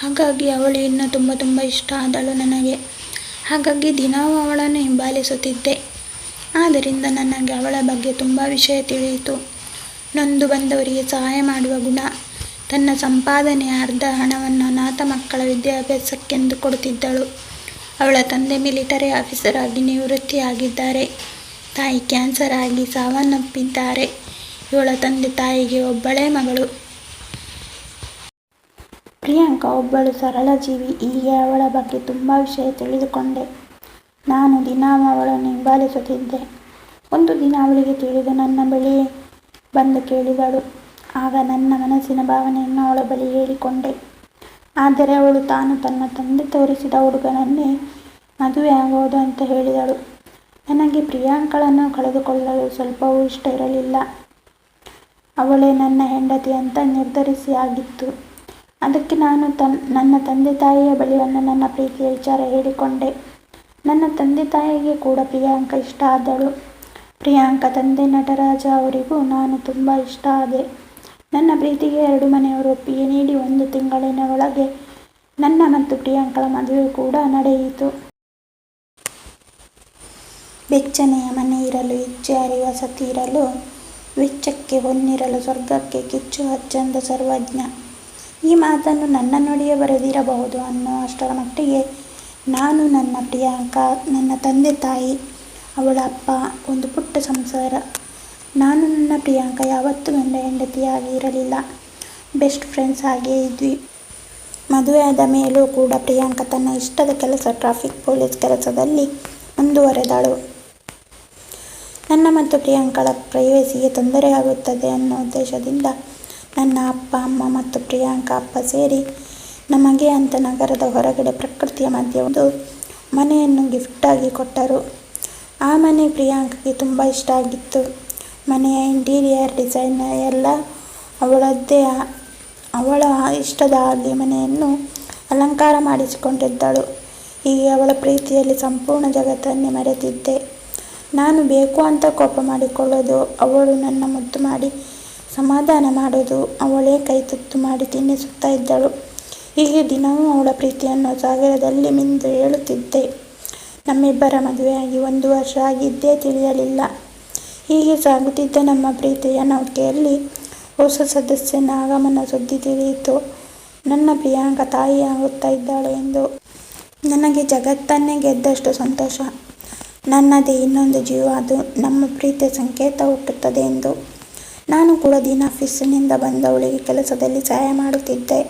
Speaker 1: ಹಾಗಾಗಿ ಅವಳು ಇನ್ನೂ ತುಂಬ ತುಂಬ ಇಷ್ಟ ಆದಳು ನನಗೆ. ಹಾಗಾಗಿ ದಿನವೂ ಅವಳನ್ನು ಹಿಂಬಾಲಿಸುತ್ತಿದ್ದೆ. ಆದ್ದರಿಂದ ನನಗೆ ಅವಳ ಬಗ್ಗೆ ತುಂಬ ವಿಷಯ ತಿಳಿಯಿತು. ನೊಂದು ಬಂದವರಿಗೆ ಸಹಾಯ ಮಾಡುವ ಗುಣ, ತನ್ನ ಸಂಪಾದನೆಯ ಅರ್ಧ ಹಣವನ್ನು ಅನಾಥ ಮಕ್ಕಳ ವಿದ್ಯಾಭ್ಯಾಸಕ್ಕೆಂದು ಕೊಡುತ್ತಿದ್ದಳು. ಅವಳ ತಂದೆ ಮಿಲಿಟರಿ ಆಫೀಸರ್ ಆಗಿ ನಿವೃತ್ತಿಯಾಗಿದ್ದಾರೆ. ತಾಯಿ ಕ್ಯಾನ್ಸರ್ ಆಗಿ ಸಾವನ್ನಪ್ಪಿದ್ದಾರೆ. ಇವಳ ತಂದೆ ತಾಯಿಗೆ ಒಬ್ಬಳೇ ಮಗಳು. ಪ್ರಿಯಾಂಕಾ ಒಬ್ಬಳು ಸರಳ ಜೀವಿ. ಹೀಗೆ ಅವಳ ಬಗ್ಗೆ ತುಂಬ ವಿಷಯ ತಿಳಿದುಕೊಂಡೆ. ನಾನು ದಿನ ಅವಳನ್ನು ಹಿಂಬಾಲಿಸುತ್ತಿದ್ದೆ. ಒಂದು ದಿನ ಅವಳಿಗೆ ತಿಳಿದು ನನ್ನ ಬಳಿ ಬಂದು ಕೇಳಿದಳು. ಆಗ ನನ್ನ ಮನಸ್ಸಿನ ಭಾವನೆಯನ್ನು ಅವಳ ಬಳಿ ಹೇಳಿಕೊಂಡೆ. ಆದರೆ ಅವಳು ತಾನು ತನ್ನ ತಂದೆ ತೋರಿಸಿದ ಹುಡುಗನನ್ನೇ ಮದುವೆ ಆಗೋದು ಅಂತ ಹೇಳಿದಳು. ನನಗೆ ಪ್ರಿಯಾಂಕಳನ್ನು ಕಳೆದುಕೊಳ್ಳಲು ಸ್ವಲ್ಪವೂ ಇಷ್ಟ ಇರಲಿಲ್ಲ. ಅವಳೇ ನನ್ನ ಹೆಂಡತಿ ಅಂತ ನಿರ್ಧರಿಸಿ ಆಗಿತ್ತು. ಅದಕ್ಕೆ ನಾನು ತನ್, ನನ್ನ ತಂದೆ ತಾಯಿಯ ಬಳಿಯನ್ನು ನನ್ನ ಪ್ರೀತಿಯ ವಿಚಾರ ಹೇಳಿಕೊಂಡೆ. ನನ್ನ ತಂದೆ ತಾಯಿಗೆ ಕೂಡ ಪ್ರಿಯಾಂಕ ಇಷ್ಟ ಆದಳು. ಪ್ರಿಯಾಂಕ ತಂದೆ ನಟರಾಜ ಅವರಿಗೂ ನಾನು ತುಂಬ ಇಷ್ಟ ಆದೆ. ನನ್ನ ಪ್ರೀತಿಗೆ ಎರಡು ಮನೆಯವರು ಒಪ್ಪಿಗೆ ನೀಡಿ ಒಂದು ತಿಂಗಳಿನ ಒಳಗೆ ನನ್ನ ಮತ್ತು ಪ್ರಿಯಾಂಕಳ ಮದುವೆ ಕೂಡ ನಡೆಯಿತು. ಬೆಚ್ಚನೆಯ ಮನೆ ಇರಲು ಹೆಚ್ಚು ಅರಿವ ವಸತಿ ಇರಲು, ವೆಚ್ಚಕ್ಕೆ ಹೊನ್ನಿರಲು, ಸ್ವರ್ಗಕ್ಕೆ ಕಿಚ್ಚು ಹಚ್ಚಂದ ಸರ್ವಜ್ಞ. ಈ ಮಾತನ್ನು ನನ್ನ ನುಡಿಯೇ ಬರೆದಿರಬಹುದು ಅನ್ನೋ ಅಷ್ಟರ ಮಟ್ಟಿಗೆ ನಾನು ನನ್ನ ಪ್ರಿಯಾಂಕ, ನನ್ನ ತಂದೆ ತಾಯಿ, ಅವಳ ಅಪ್ಪ, ಒಂದು ಪುಟ್ಟ ಸಂಸಾರ ನಾನು ನನ್ನ ಪ್ರಿಯಾಂಕ ಯಾವತ್ತೂ ಗಂಡ ಹೆಂಡತಿಯಾಗಿ ಇರಲಿಲ್ಲ. ಬೆಸ್ಟ್ ಫ್ರೆಂಡ್ಸ್ ಹಾಗೇ ಇದ್ವಿ. ಮದುವೆಯಾದ ಮೇಲೂ ಕೂಡ ಪ್ರಿಯಾಂಕ ತನ್ನ ಇಷ್ಟದ ಕೆಲಸ ಟ್ರಾಫಿಕ್ ಪೊಲೀಸ್ ಕೆಲಸದಲ್ಲಿ ಮುಂದುವರೆದಳು. ನನ್ನ ಮತ್ತು ಪ್ರಿಯಾಂಕಳ ಪ್ರೈವೇಸಿಗೆ ತೊಂದರೆಯಾಗುತ್ತದೆ ಅನ್ನೋ ಉದ್ದೇಶದಿಂದ ನನ್ನ ಅಪ್ಪ, ಅಮ್ಮ ಮತ್ತು ಪ್ರಿಯಾಂಕ ಅಪ್ಪ ಸೇರಿ ನಮಗೆ ಅಂತ ನಗರದ ಹೊರಗಡೆ ಪ್ರಕೃತಿಯ ಮಧ್ಯ ಒಂದು ಮನೆಯನ್ನು ಗಿಫ್ಟಾಗಿ ಕೊಟ್ಟರು. ಆ ಮನೆ ಪ್ರಿಯಾಂಕಗೆ ತುಂಬ ಇಷ್ಟ ಆಗಿತ್ತು. ಮನೆಯ ಇಂಟೀರಿಯರ್ ಡಿಸೈನ್ ಎಲ್ಲ ಅವಳದ್ದೇ ಅವಳ ಇಷ್ಟದ ಹಾಗೆ ಮನೆಯನ್ನು ಅಲಂಕಾರ ಮಾಡಿಸಿಕೊಂಡಿದ್ದಳು. ಹೀಗೆ ಅವಳ ಪ್ರೀತಿಯಲ್ಲಿ ಸಂಪೂರ್ಣ ಜಗತ್ತನ್ನೇ ಮರೆತಿದ್ದೆ. ನಾನು ಬೇಕು ಅಂತ ಕೋಪ ಮಾಡಿಕೊಳ್ಳೋದು, ಅವಳು ನನ್ನ ಮುದ್ದು ಮಾಡಿ ಸಮಾಧಾನ ಮಾಡೋದು ಅವಳೇ ಕೈ ತುತ್ತು ಮಾಡಿ ತಿನ್ನಿಸುತ್ತಾ ಇದ್ದಳು. ಹೀಗೆ ದಿನವೂ ಅವಳ ಪ್ರೀತಿಯನ್ನು ಸಾಗರದಲ್ಲಿ ಮಿಂದು ಹೇಳುತ್ತಿದ್ದೆ. ನಮ್ಮಿಬ್ಬರ ಮದುವೆಯಾಗಿ ಒಂದು ವರ್ಷ ಆಗಿದ್ದೇ ತಿಳಿಯಲಿಲ್ಲ. ಹೀಗೆ ಸಾಗುತ್ತಿದ್ದ ನಮ್ಮ ಪ್ರೀತಿಯ ನೌಕೆಯಲ್ಲಿ ಹೊಸ ಸದಸ್ಯನ ಆಗಮನ ಸುದ್ದಿ ತಿಳಿಯಿತು. ನನ್ನ ಪ್ರಿಯಾಂಕ ತಾಯಿ ಆಗುತ್ತಾ ಇದ್ದಾಳೆ ಎಂದು. ನನಗೆ ಜಗತ್ತನ್ನೇ ಗೆದ್ದಷ್ಟು ಸಂತೋಷ. ನನ್ನದೇ ಇನ್ನೊಂದು ಜೀವ. ಅದು ನಮ್ಮ ಪ್ರೀತಿಯ ಸಂಕೇತ ಹುಟ್ಟುತ್ತದೆ ಎಂದು. ನಾನು ಕೂಡ ದಿನ ಆಫೀಸಿನಿಂದ ಬಂದವಳಿಗೆ ಕೆಲಸದಲ್ಲಿ ಸಹಾಯ ಮಾಡುತ್ತಿದ್ದೆ.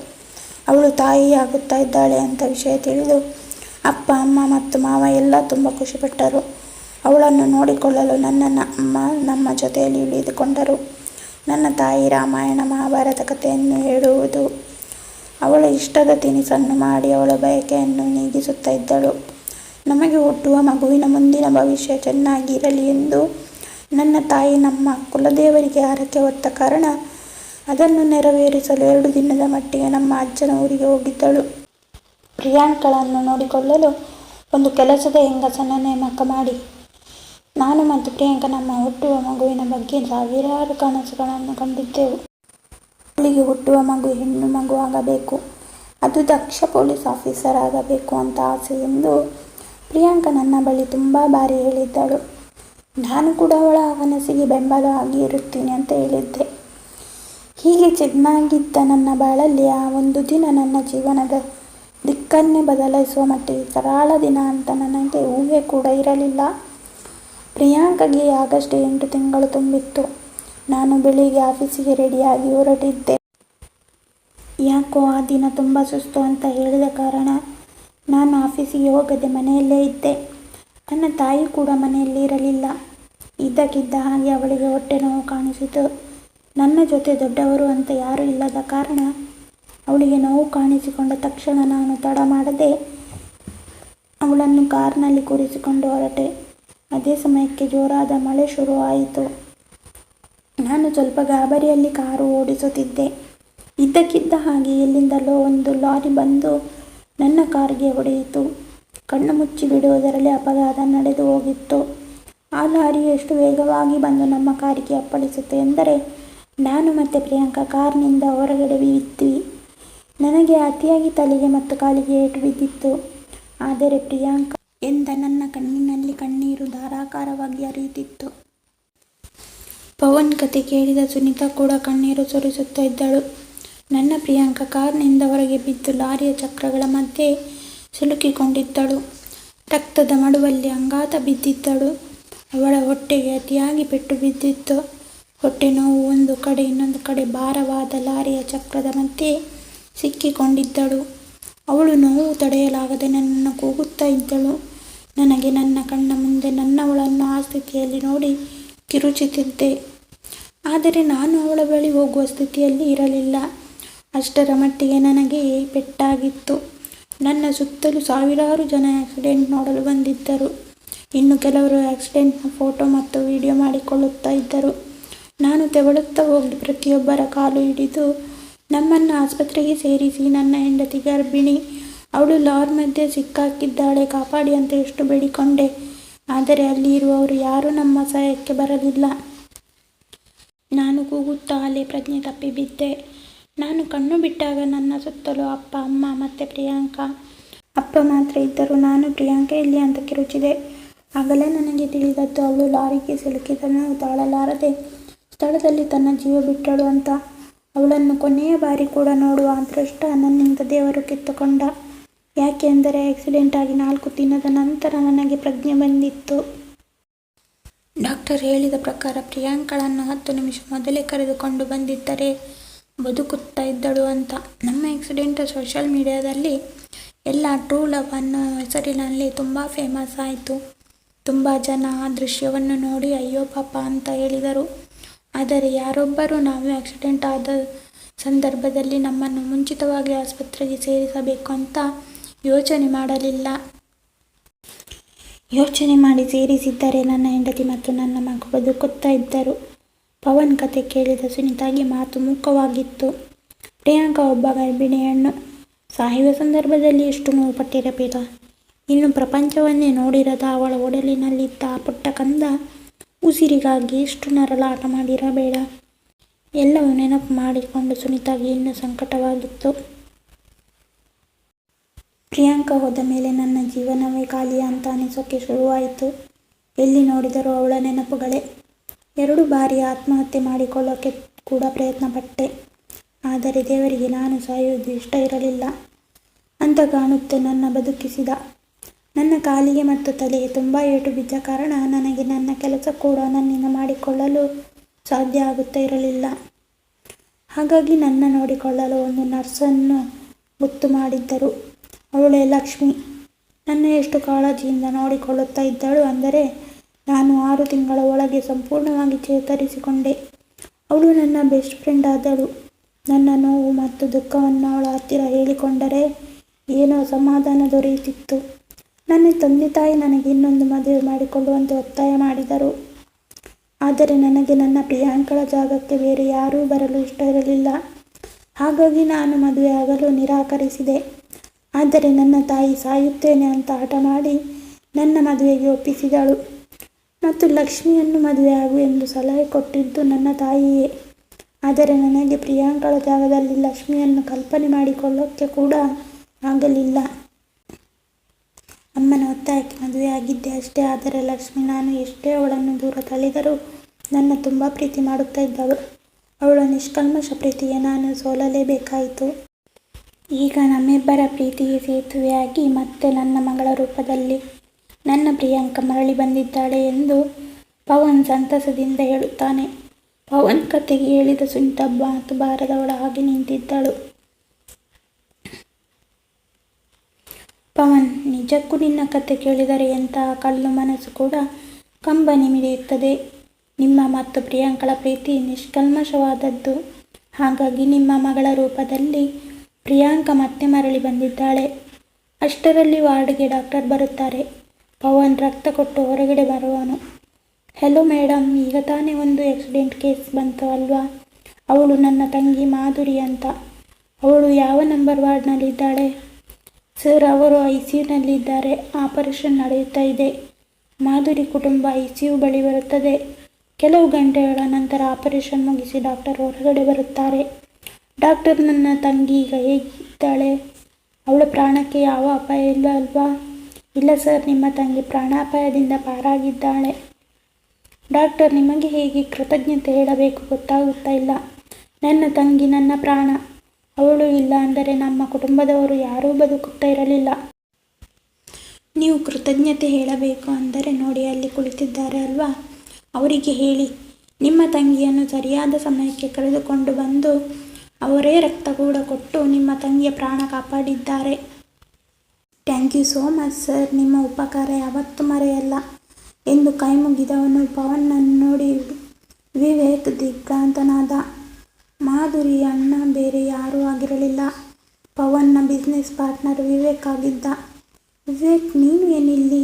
Speaker 1: ಅವಳು ತಾಯಿ ಆಗುತ್ತಾ ಇದ್ದಾಳೆ ಅಂತ ವಿಷಯ ತಿಳಿದು ಅಪ್ಪ, ಅಮ್ಮ ಮತ್ತು ಮಾವ ಎಲ್ಲ ತುಂಬ ಖುಷಿಪಟ್ಟರು. ಅವಳನ್ನು ನೋಡಿಕೊಳ್ಳಲು ನನ್ನನ್ನು ಅಮ್ಮ ನಮ್ಮ ಜೊತೆಯಲ್ಲಿ ಇಳಿದುಕೊಂಡರು. ನನ್ನ ತಾಯಿ ರಾಮಾಯಣ ಮಹಾಭಾರತ ಕಥೆಯನ್ನು ಹೇಳುವುದು. ಅವಳ ಇಷ್ಟದ ತಿನಿಸನ್ನು ಮಾಡಿ ಅವಳ ಬಯಕೆಯನ್ನು ನೀಗಿಸುತ್ತಾ ಇದ್ದಳು. ನಮಗೆ ಹುಟ್ಟುವ ಮಗುವಿನ ಮುಂದಿನ ಭವಿಷ್ಯ ಚೆನ್ನಾಗಿರಲಿ ಎಂದು ನನ್ನ ತಾಯಿ ನಮ್ಮ ಕುಲದೇವರಿಗೆ ಹರಕೆ ಹೊತ್ತ ಕಾರಣ ಅದನ್ನು ನೆರವೇರಿಸಲು ಎರಡು ದಿನದ ಮಟ್ಟಿಗೆ ನಮ್ಮ ಅಜ್ಜನ ಊರಿಗೆ ಹೋಗಿದ್ದಳು. ಪ್ರಿಯಾಂಕಳನ್ನು ನೋಡಿಕೊಳ್ಳಲು ಒಂದು ಕೆಲಸದ ಹೆಂಗಸನ್ನು ನೇಮಕ ಮಾಡಿ ನಾನು ಮತ್ತು ಪ್ರಿಯಾಂಕ ನಮ್ಮ ಹುಟ್ಟುವ ಮಗುವಿನ ಬಗ್ಗೆ ಸಾವಿರಾರು ಕನಸುಗಳನ್ನು ಕಂಡಿದ್ದೆವು. ಅವಳಿಗೆ ಹುಟ್ಟುವ ಮಗು ಹೆಣ್ಣು ಮಗು ಆಗಬೇಕು. ಅದು ದಕ್ಷ ಪೊಲೀಸ್ ಆಫೀಸರ್ ಆಗಬೇಕು ಅಂತ ಆಸೆ ಎಂದು ಪ್ರಿಯಾಂಕ ನನ್ನ ಬಳಿ ತುಂಬ ಬಾರಿ ಹೇಳಿದ್ದಳು. ನಾನು ಕೂಡ ಅವಳ ಕನಸಿಗೆ ಬೆಂಬಲವಾಗಿ ಇರುತ್ತೀನಿ ಅಂತ ಹೇಳಿದ್ದೆ. ಹೀಗೆ ಚೆನ್ನಾಗಿದ್ದ ನನ್ನ ಬಾಳಲ್ಲಿ ಆ ಒಂದು ದಿನ ನನ್ನ ಜೀವನದ ದಿಕ್ಕನ್ನೇ ಬದಲಾಯಿಸುವ ಮಟ್ಟಿಗೆ ಕರಾಳ ದಿನ ಅಂತ ನನಗೆ ಊಹೆ ಕೂಡ ಇರಲಿಲ್ಲ. ಪ್ರಿಯಾಂಕಗೆ ಆಗಸ್ಟ್ ಎಂಟು ತಿಂಗಳು ತುಂಬಿತ್ತು. ನಾನು ಬೆಳಿಗ್ಗೆ ಆಫೀಸಿಗೆ ರೆಡಿಯಾಗಿ ಹೊರಟಿದ್ದೆ. ಯಾಕೋ ಆ ದಿನ ತುಂಬ ಸುಸ್ತು ಅಂತ ಹೇಳಿದ ಕಾರಣ ನಾನು ಆಫೀಸಿಗೆ ಹೋಗದೆ ಮನೆಯಲ್ಲೇ ಇದ್ದೆ. ನನ್ನ ತಾಯಿ ಕೂಡ ಮನೆಯಲ್ಲಿ ಇರಲಿಲ್ಲ. ಇದ್ದಕ್ಕಿದ್ದ ಹಾಗೆ ಅವಳಿಗೆ ಹೊಟ್ಟೆ ನೋವು ಕಾಣಿಸಿತು. ನನ್ನ ಜೊತೆ ದೊಡ್ಡವರು ಅಂತ ಯಾರೂ ಇಲ್ಲದ ಕಾರಣ ಅವಳಿಗೆ ನೋವು ಕಾಣಿಸಿಕೊಂಡ ತಕ್ಷಣ ನಾನು ತಡ ಮಾಡದೆ ಅವಳನ್ನು ಕಾರ್ನಲ್ಲಿ ಕೂರಿಸಿಕೊಂಡು ಹೊರಟೆ. ಅದೇ ಸಮಯಕ್ಕೆ ಜೋರಾದ ಮಳೆ ಶುರುವಾಯಿತು. ನಾನು ಸ್ವಲ್ಪ ಗಾಬರಿಯಲ್ಲಿ ಕಾರು ಓಡಿಸುತ್ತಿದ್ದೆ. ಇದ್ದಕ್ಕಿದ್ದ ಹಾಗೆ ಎಲ್ಲಿಂದಲೋ ಒಂದು ಲಾರಿ ಬಂದು ನನ್ನ ಕಾರಿಗೆ ಹೊಡೆಯಿತು. ಕಣ್ಣು ಮುಚ್ಚಿ ಬಿಡುವುದರಲ್ಲಿ ಅಪಘಾತ ನಡೆದು ಹೋಗಿತ್ತು. ಆ ಲಾರಿ ಎಷ್ಟು ವೇಗವಾಗಿ ಬಂದು ನಮ್ಮ ಕಾರಿಗೆ ಅಪ್ಪಳಿಸಿತು ಎಂದರೆ ನಾನು ಮತ್ತು ಪ್ರಿಯಾಂಕಾ ಕಾರ್ನಿಂದ ಹೊರಗಡೆ ಬಿದ್ವಿ ನನಗೆ ಅತಿಯಾಗಿ ತಲೆಗೆ ಮತ್ತು ಕಾಲಿಗೆ ಏಟು ಬಿದ್ದಿತ್ತು. ಆದರೆ ಪ್ರಿಯಾಂಕ ಎಂದ ನನ್ನ ಕಣ್ಣಿನಲ್ಲಿ ಕಣ್ಣೀರು ಧಾರಾಕಾರವಾಗಿ ಹರಿಯುತ್ತಿತ್ತು. ಪವನ್ ಕತೆ ಕೇಳಿದ ಸುನೀತಾ ಕೂಡ ಕಣ್ಣೀರು ಸುರಿಸುತ್ತಾ ಇದ್ದಳು. ನನ್ನ ಪ್ರಿಯಾಂಕ ಕಾರ್ನಿಂದ ಹೊರಗೆ ಬಿದ್ದು ಲಾರಿಯ ಚಕ್ರಗಳ ಮಧ್ಯೆ ಸಿಲುಕಿಕೊಂಡಿದ್ದಳು. ರಕ್ತದ ಮಡುವಲ್ಲಿ ಅಂಗಾತ ಬಿದ್ದಿದ್ದಳು. ಅವಳ ಹೊಟ್ಟೆಗೆ ಅತಿಯಾಗಿ ಪೆಟ್ಟು ಬಿದ್ದಿತ್ತು. ಹೊಟ್ಟೆ ನೋವು ಒಂದು ಕಡೆ, ಇನ್ನೊಂದು ಕಡೆ ಭಾರವಾದ ಲಾರಿಯ ಚಕ್ರದ ಮಧ್ಯೆ ಸಿಕ್ಕಿಕೊಂಡಿದ್ದಳು. ಅವಳು ನೋವು ತಡೆಯಲಾಗದೆ ನನ್ನನ್ನು ಕೂಗುತ್ತಾ ಇದ್ದಳು. ನನಗೆ ನನ್ನ ಕಣ್ಣ ಮುಂದೆ ನನ್ನವಳನ್ನು ಆ ಸ್ಥಿತಿಯಲ್ಲಿ ನೋಡಿ ಕಿರುಚಿತಿದ್ದೆ ಆದರೆ ನಾನು ಅವಳ ಬಳಿ ಹೋಗುವ ಸ್ಥಿತಿಯಲ್ಲಿ ಇರಲಿಲ್ಲ. ಅಷ್ಟರ ಮಟ್ಟಿಗೆ ನನಗೆ ಪೆಟ್ಟಾಗಿತ್ತು. ನನ್ನ ಸುತ್ತಲೂ ಸಾವಿರಾರು ಜನ ಆಕ್ಸಿಡೆಂಟ್ ನೋಡಲು ಬಂದಿದ್ದರು. ಇನ್ನು ಕೆಲವರು ಆಕ್ಸಿಡೆಂಟ್ನ ಫೋಟೋ ಮತ್ತು ವಿಡಿಯೋ ಮಾಡಿಕೊಳ್ಳುತ್ತಾ ಇದ್ದರು. ನಾನು ತೆವಳುತ್ತಾ ಹೋಗಿ ಪ್ರತಿಯೊಬ್ಬರ ಕಾಲು ಹಿಡಿದು ನಮ್ಮನ್ನು ಆಸ್ಪತ್ರೆಗೆ ಸೇರಿಸಿ ನನ್ನ ಹೆಂಡತಿ ಗರ್ಭಿಣಿ ಅವಳು ಲಾರ್ ಮಧ್ಯೆ ಸಿಕ್ಕಾಕಿದ್ದಾಳೆ, ಕಾಪಾಡಿ ಅಂತ ಎಷ್ಟು ಬೇಡಿಕೊಂಡೆ. ಆದರೆ ಅಲ್ಲಿ ಇರುವವರು ಯಾರೂ ನಮ್ಮ ಸಹಾಯಕ್ಕೆ ಬರಲಿಲ್ಲ. ನಾನು ಕೂಗುತ್ತಾ ಅಲೆ ಪ್ರಜ್ಞೆ ತಪ್ಪಿ ಬಿದ್ದೆ. ನಾನು ಕಣ್ಣು ಬಿಟ್ಟಾಗ ನನ್ನ ಸುತ್ತಲೂ ಅಪ್ಪ, ಅಮ್ಮ ಮತ್ತು ಪ್ರಿಯಾಂಕಾ. ಅಪ್ಪ ಮಾತ್ರ ಇದ್ದರು ನಾನು ಪ್ರಿಯಾಂಕ ಇಲ್ಲಿ ಅಂತ ಕಿರುಚಿದೆ. ಆಗಲೇ ನನಗೆ ತಿಳಿದದ್ದು ಅವಳು ಲಾರಿಗೆ ಸಿಲುಕಿದನು, ತಾಳಲಾರದೆ ಸ್ಥಳದಲ್ಲಿ ತನ್ನ ಜೀವ ಬಿಟ್ಟಳು ಅಂತ. ಅವಳನ್ನು ಕೊನೆಯ ಬಾರಿ ಕೂಡ ನೋಡುವ ಅದೃಷ್ಟ ನನ್ನಿಂದ ದೇವರು ಕಿತ್ತುಕೊಂಡ. ಯಾಕೆಂದರೆ ಆಕ್ಸಿಡೆಂಟ್ ಆಗಿ ನಾಲ್ಕು ದಿನದ ನಂತರ ನನಗೆ ಪ್ರಜ್ಞೆ ಬಂದಿತ್ತು. ಡಾಕ್ಟರ್ ಹೇಳಿದ ಪ್ರಕಾರ ಪ್ರಿಯಾಂಕಳನ್ನು ಹತ್ತು ನಿಮಿಷ ಮೊದಲೇ ಕರೆದುಕೊಂಡು ಬಂದಿದ್ದರೆ ಬದುಕುತ್ತಾ ಇದ್ದಳು ಅಂತ. ನಮ್ಮ ಆಕ್ಸಿಡೆಂಟ್ ಸೋಷಿಯಲ್ ಮೀಡಿಯಾದಲ್ಲಿ ಎಲ್ಲ ಟ್ರೂ ಲವ್ ಅನ್ನೋ ಹೆಸರಿನಲ್ಲಿ ತುಂಬ ಫೇಮಸ್ ಆಯಿತು. ತುಂಬ ಜನ ಆ ದೃಶ್ಯವನ್ನು ನೋಡಿ, ಅಯ್ಯೋ ಪಾಪ ಅಂತ ಹೇಳಿದರು. ಆದರೆ ಯಾರೊಬ್ಬರು ನಾವು ಆಕ್ಸಿಡೆಂಟ್ ಆದ ಸಂದರ್ಭದಲ್ಲಿ ನಮ್ಮನ್ನು ಮುಂಚಿತವಾಗಿ ಆಸ್ಪತ್ರೆಗೆ ಸೇರಿಸಬೇಕು ಅಂತ ಯೋಚನೆ ಮಾಡಲಿಲ್ಲ. ಯೋಚನೆ ಮಾಡಿ ಸೇರಿಸಿದ್ದರೆ ನನ್ನ ಹೆಂಡತಿ ಮತ್ತು ನನ್ನ ಮಗು ಬದುಕುತ್ತಾ ಇದ್ದರು. ಪವನ್ ಕತೆ ಕೇಳಿದ ಸುನಿತಾಗೆ ಮಾತು ಮುಖವಾಗಿತ್ತು ಪ್ರಿಯಾಂಕಾ ಒಬ್ಬ ಗರ್ಭಿಣಿಯನ್ನು ಹೆಣ್ಣು ಸಾಯುವ ಸಂದರ್ಭದಲ್ಲಿ ಎಷ್ಟು ನೋವು ಪಟ್ಟಿರಬೇಡ ಇನ್ನು ಪ್ರಪಂಚವನ್ನೇ ನೋಡಿರದ ಅವಳ ಒಡಲಿನಲ್ಲಿದ್ದ ಆ ಪುಟ್ಟ ಕಂದ ಉಸಿರಿಗಾಗಿ ಎಷ್ಟು ನರಳಾಟ ಮಾಡಿರಬೇಡ. ಎಲ್ಲವೂ ನೆನಪು ಮಾಡಿಕೊಂಡು ಸುನಿತಾಗೆ ಇನ್ನೂ ಸಂಕಟವಾಗಿತ್ತು. ಪ್ರಿಯಾಂಕ ಹೋದ ಮೇಲೆ ನನ್ನ ಜೀವನವೇ ಖಾಲಿ ಅಂತ ಅನಿಸೋಕೆ ಶುರುವಾಯಿತು. ಎಲ್ಲಿ ನೋಡಿದರೂ ಅವಳ ನೆನಪುಗಳೇ. ಎರಡು ಬಾರಿ ಆತ್ಮಹತ್ಯೆ ಮಾಡಿಕೊಳ್ಳೋಕೆ ಕೂಡ ಪ್ರಯತ್ನ ಪಟ್ಟೆ ಆದರೆ ದೇವರಿಗೆ ನಾನು ಸಾಯೋದು ಇಷ್ಟ ಇರಲಿಲ್ಲ. ಅಂತ ಕಾಣುತ್ತೆ ನನ್ನ ಬದುಕಿಸಿದ. ನನ್ನ ಕಾಲಿಗೆ ಮತ್ತು ತಲೆಗೆ ತುಂಬ ಏಟು ಬಿದ್ದ ಕಾರಣ ನನಗೆ ನನ್ನ ಕೆಲಸ ಕೂಡ ನನ್ನಿಂದ ಮಾಡಿಕೊಳ್ಳಲು ಸಾಧ್ಯ ಆಗುತ್ತಾ ಇರಲಿಲ್ಲ. ಹಾಗಾಗಿ ನನ್ನ ನೋಡಿಕೊಳ್ಳಲು ಒಂದು ನರ್ಸನ್ನು ಗೊತ್ತು ಮಾಡಿದ್ದರು. ಅವಳೇ ಲಕ್ಷ್ಮಿ. ನನ್ನ ಎಷ್ಟು ಕಾಳಜಿಯಿಂದ ನೋಡಿಕೊಳ್ಳುತ್ತಾ ಇದ್ದಳು ಅಂದರೆ ನಾನು ಆರು ತಿಂಗಳ ಒಳಗೆ ಸಂಪೂರ್ಣವಾಗಿ ಚೇತರಿಸಿಕೊಂಡೆ. ಅವಳು ನನ್ನ ಬೆಸ್ಟ್ ಫ್ರೆಂಡ್ ಆದಳು. ನನ್ನ ನೋವು ಮತ್ತು ದುಃಖವನ್ನು ಅವಳ ಹತ್ತಿರ ಹೇಳಿಕೊಂಡರೆ ಏನೋ ಸಮಾಧಾನ ದೊರೆಯುತ್ತಿತ್ತು. ನನ್ನ ತಂದೆ ತಾಯಿ ನನಗೆ ಇನ್ನೊಂದು ಮದುವೆ ಮಾಡಿಕೊಳ್ಳುವಂತೆ ಒತ್ತಾಯ ಮಾಡಿದರು. ಆದರೆ ನನಗೆ ನನ್ನ ಪ್ರಿಯಾಂಕಳ ಜಾಗಕ್ಕೆ ಬೇರೆ ಯಾರೂ ಬರಲು ಇಷ್ಟ ಇರಲಿಲ್ಲ. ಹಾಗಾಗಿ ನಾನು ಮದುವೆಯಾಗಲು ನಿರಾಕರಿಸಿದೆ. ಆದರೆ ನನ್ನ ತಾಯಿ ಸಾಯುತ್ತೇನೆ ಅಂತ ಹಠ ಮಾಡಿ ನನ್ನ ಮದುವೆಗೆ ಒಪ್ಪಿಸಿದಳು. ಮತ್ತು ಲಕ್ಷ್ಮಿಯನ್ನು ಮದುವೆಯಾಗು ಎಂದು ಸಲಹೆ ಕೊಟ್ಟಿದ್ದು ನನ್ನ ತಾಯಿಯೇ. ಆದರೆ ನನಗೆ ಪ್ರಿಯಾಂಕಳ ಜಾಗದಲ್ಲಿ ಲಕ್ಷ್ಮಿಯನ್ನು ಕಲ್ಪನೆ ಮಾಡಿಕೊಳ್ಳೋಕ್ಕೆ ಕೂಡ ಆಗಲಿಲ್ಲ. ಅಮ್ಮನ ಒತ್ತಾಯಕ್ಕೆ ಮದುವೆಯಾಗಿದ್ದೆ ಅಷ್ಟೇ, ಆದರೆ ಲಕ್ಷ್ಮಿ ನಾನು ಎಷ್ಟೇ ಅವಳನ್ನು ದೂರ ತಳ್ಳಿದರೂ ನನ್ನ ತುಂಬ ಪ್ರೀತಿ ಮಾಡುತ್ತಾ ಇದ್ದಳು. ಅವಳ ನಿಷ್ಕಲ್ಮಶ ಪ್ರೀತಿಗೆ ನಾನು ಸೋಲಲೇಬೇಕಾಯಿತು. ಈಗ ನಮ್ಮಿಬ್ಬರ ಪ್ರೀತಿಯೇ ಸೇತುವೆಯಾಗಿ ಮತ್ತೆ ನನ್ನ ಮಗಳ ರೂಪದಲ್ಲಿ ನನ್ನ ಪ್ರಿಯಾಂಕ ಮರಳಿ ಬಂದಿದ್ದಾಳೆ ಎಂದು ಪವನ್ ಸಂತಸದಿಂದ ಹೇಳುತ್ತಾನೆ. ಪವನ್ ಕತೆಗೆ ಹೇಳಿದ ಸುಂಟ ಮಾತು ಬಾರದವಳ ಹಾಗೆ ನಿಂತಿದ್ದಳು. ಪವನ್, ನಿಜಕ್ಕೂ ನಿನ್ನ ಕತೆ ಕೇಳಿದರೆ ಎಂತಹ ಕಲ್ಲು ಮನಸ್ಸು ಕೂಡ ಕಂಬನಿ ಮಿಡಿಯುತ್ತದೆ ನಿಮ್ಮ ಮತ್ತು ಪ್ರಿಯಾಂಕಳ ಪ್ರೀತಿ ನಿಷ್ಕಲ್ಮಶವಾದದ್ದು. ಹಾಗಾಗಿ ನಿಮ್ಮ ಮಗಳ ರೂಪದಲ್ಲಿ ಪ್ರಿಯಾಂಕ ಮತ್ತೆ ಮರಳಿ ಬಂದಿದ್ದಾಳೆ. ಅಷ್ಟರಲ್ಲಿ ವಾರ್ಡ್ಗೆ ಡಾಕ್ಟರ್ ಬರುತ್ತಾರೆ. ಪವನ್ ರಕ್ತ ಕೊಟ್ಟು ಹೊರಗಡೆ ಬರುವನು ಹೆಲೋ ಮೇಡಮ್ ಈಗ ತಾನೇ ಒಂದು ಆಕ್ಸಿಡೆಂಟ್ ಕೇಸ್ ಬಂತು ಅಲ್ವಾ? ಅವಳು ನನ್ನ ತಂಗಿ ಮಾಧುರಿ ಅಂತ. ಅವಳು ಯಾವ ನಂಬರ್ ವಾರ್ಡ್ನಲ್ಲಿದ್ದಾಳೆ ಸರ್, ಅವರು ಐ ಸಿ ಯುನಲ್ಲಿದ್ದಾರೆ ಆಪರೇಷನ್ ನಡೆಯುತ್ತಾ ಇದೆ. ಮಾಧುರಿ ಕುಟುಂಬ ಐ ಸಿ ಯು ಬಳಿ ಬರುತ್ತದೆ. ಕೆಲವು ಗಂಟೆಗಳ ನಂತರ ಆಪರೇಷನ್ ಮುಗಿಸಿ ಡಾಕ್ಟರ್ ಹೊರಗಡೆ ಬರುತ್ತಾರೆ. ಡಾಕ್ಟರ್ ನನ್ನ ತಂಗಿ ಈಗ ಹೇಗಿದ್ದಾಳೆ? ಅವಳ ಪ್ರಾಣಕ್ಕೆ ಯಾವ ಅಪಾಯ ಇಲ್ಲ ಅಲ್ವಾ? ಇಲ್ಲ ಸರ್, ನಿಮ್ಮ ತಂಗಿ ಪ್ರಾಣಾಪಾಯದಿಂದ ಪಾರಾಗಿದ್ದಾಳೆ. ಡಾಕ್ಟರ್, ನಿಮಗೆ ಹೇಗೆ ಕೃತಜ್ಞತೆ ಹೇಳಬೇಕು ಗೊತ್ತಾಗುತ್ತಾ ಇಲ್ಲ. ನನ್ನ ತಂಗಿ ನನ್ನ ಪ್ರಾಣ. ಅವಳು ಇಲ್ಲ ಅಂದರೆ ನಮ್ಮ ಕುಟುಂಬದವರು ಯಾರೂ ಬದುಕುತ್ತಾ ಇರಲಿಲ್ಲ. ನೀವು ಕೃತಜ್ಞತೆ ಹೇಳಬೇಕು ಅಂದರೆ ನೋಡಿ, ಅಲ್ಲಿ ಕುಳಿತಿದ್ದಾರೆ ಅಲ್ವಾ? ಅವರಿಗೆ ಹೇಳಿ, ನಿಮ್ಮ ತಂಗಿಯನ್ನು ಸರಿಯಾದ ಸಮಯಕ್ಕೆ ಕರೆದುಕೊಂಡು ಬಂದು ಅವರೇ ರಕ್ತ ಕೂಡ ಕೊಟ್ಟು ನಿಮ್ಮ ತಂಗಿಯ ಪ್ರಾಣ ಕಾಪಾಡಿದ್ದಾರೆ. Thank you so much sir ನಿಮ್ಮ ಉಪಕಾರ ಯಾವತ್ತೂ ಮರೆಯಲ್ಲ ಎಂದು ಕೈ ಮುಗಿದವನು ಪವನ್ನನ್ನು ನೋಡಿ ವಿವೇಕ್ ದಿಗ್ಗಾಂತನಾದ ಮಾಧುರಿ ಅಣ್ಣ ಬೇರೆ ಯಾರೂ ಆಗಿರಲಿಲ್ಲ. ಪವನ್ನ ಬಿಸ್ನೆಸ್ ಪಾರ್ಟ್ನರ್ ವಿವೇಕ್ ಆಗಿದ್ದ. ವಿವೇಕ್, ನೀನು ಏನಿಲ್ಲಿ?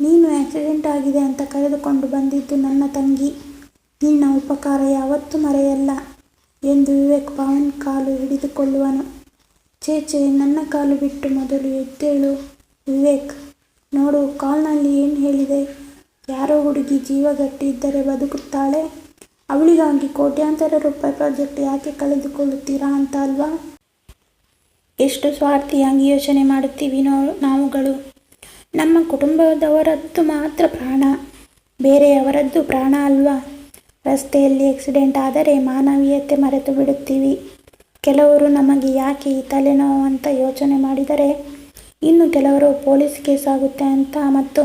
Speaker 1: ನೀನು ಆಕ್ಸಿಡೆಂಟ್ ಆಗಿದೆ ಅಂತ ಕರೆದುಕೊಂಡು ಬಂದಿದ್ದು ನನ್ನ ತಂಗಿ. ನಿನ್ನ ಉಪಕಾರ ಯಾವತ್ತೂ ಮರೆಯಲ್ಲ. ಎಂದು ವಿವೇಕ್ ಪವನ್ ಕಾಲು ಹಿಡಿದುಕೊಳ್ಳುವನು. ಛೇ ನನ್ನ ಕಾಲು ಬಿಟ್ಟು ಮೊದಲು ಎದ್ದೇಳು. ವಿವೇಕ್, ನೋಡು, ಕಾಲ್ನಲ್ಲಿ ಏನು ಹೇಳಿದೆ? ಯಾರೋ ಹುಡುಗಿ ಜೀವಗಟ್ಟಿ ಇದ್ದರೆ ಬದುಕುತ್ತಾಳೆ? ಅವಳಿಗಾಗಿ ಕೋಟ್ಯಾಂತರ ರೂಪಾಯಿ ಪ್ರಾಜೆಕ್ಟ್ ಯಾಕೆ ಕಳೆದುಕೊಳ್ಳುತ್ತೀರಾ ಅಂತ ಅಲ್ವಾ? ಎಷ್ಟು ಸ್ವಾರ್ಥಿಯಾಗಿ ಯೋಚನೆ ಮಾಡುತ್ತೀವಿ ನೋ, ನಾವುಗಳು? ನಮ್ಮ ಕುಟುಂಬದವರದ್ದು ಮಾತ್ರ ಪ್ರಾಣ. ಬೇರೆಯವರದ್ದು ಪ್ರಾಣ ಅಲ್ವಾ? ರಸ್ತೆಯಲ್ಲಿ ಆಕ್ಸಿಡೆಂಟ್ ಆದರೆ ಮಾನವೀಯತೆ ಮರೆತು ಬಿಡುತ್ತೀವಿ. ಕೆಲವರು ನಮಗೆ ಯಾಕೆ ಈ ತಲೆನೋವು ಅಂತ ಯೋಚನೆ ಮಾಡಿದರೆ, ಇನ್ನು ಕೆಲವರು ಪೊಲೀಸ್ ಕೇಸ್ ಆಗುತ್ತೆ ಅಂತ ಮತ್ತು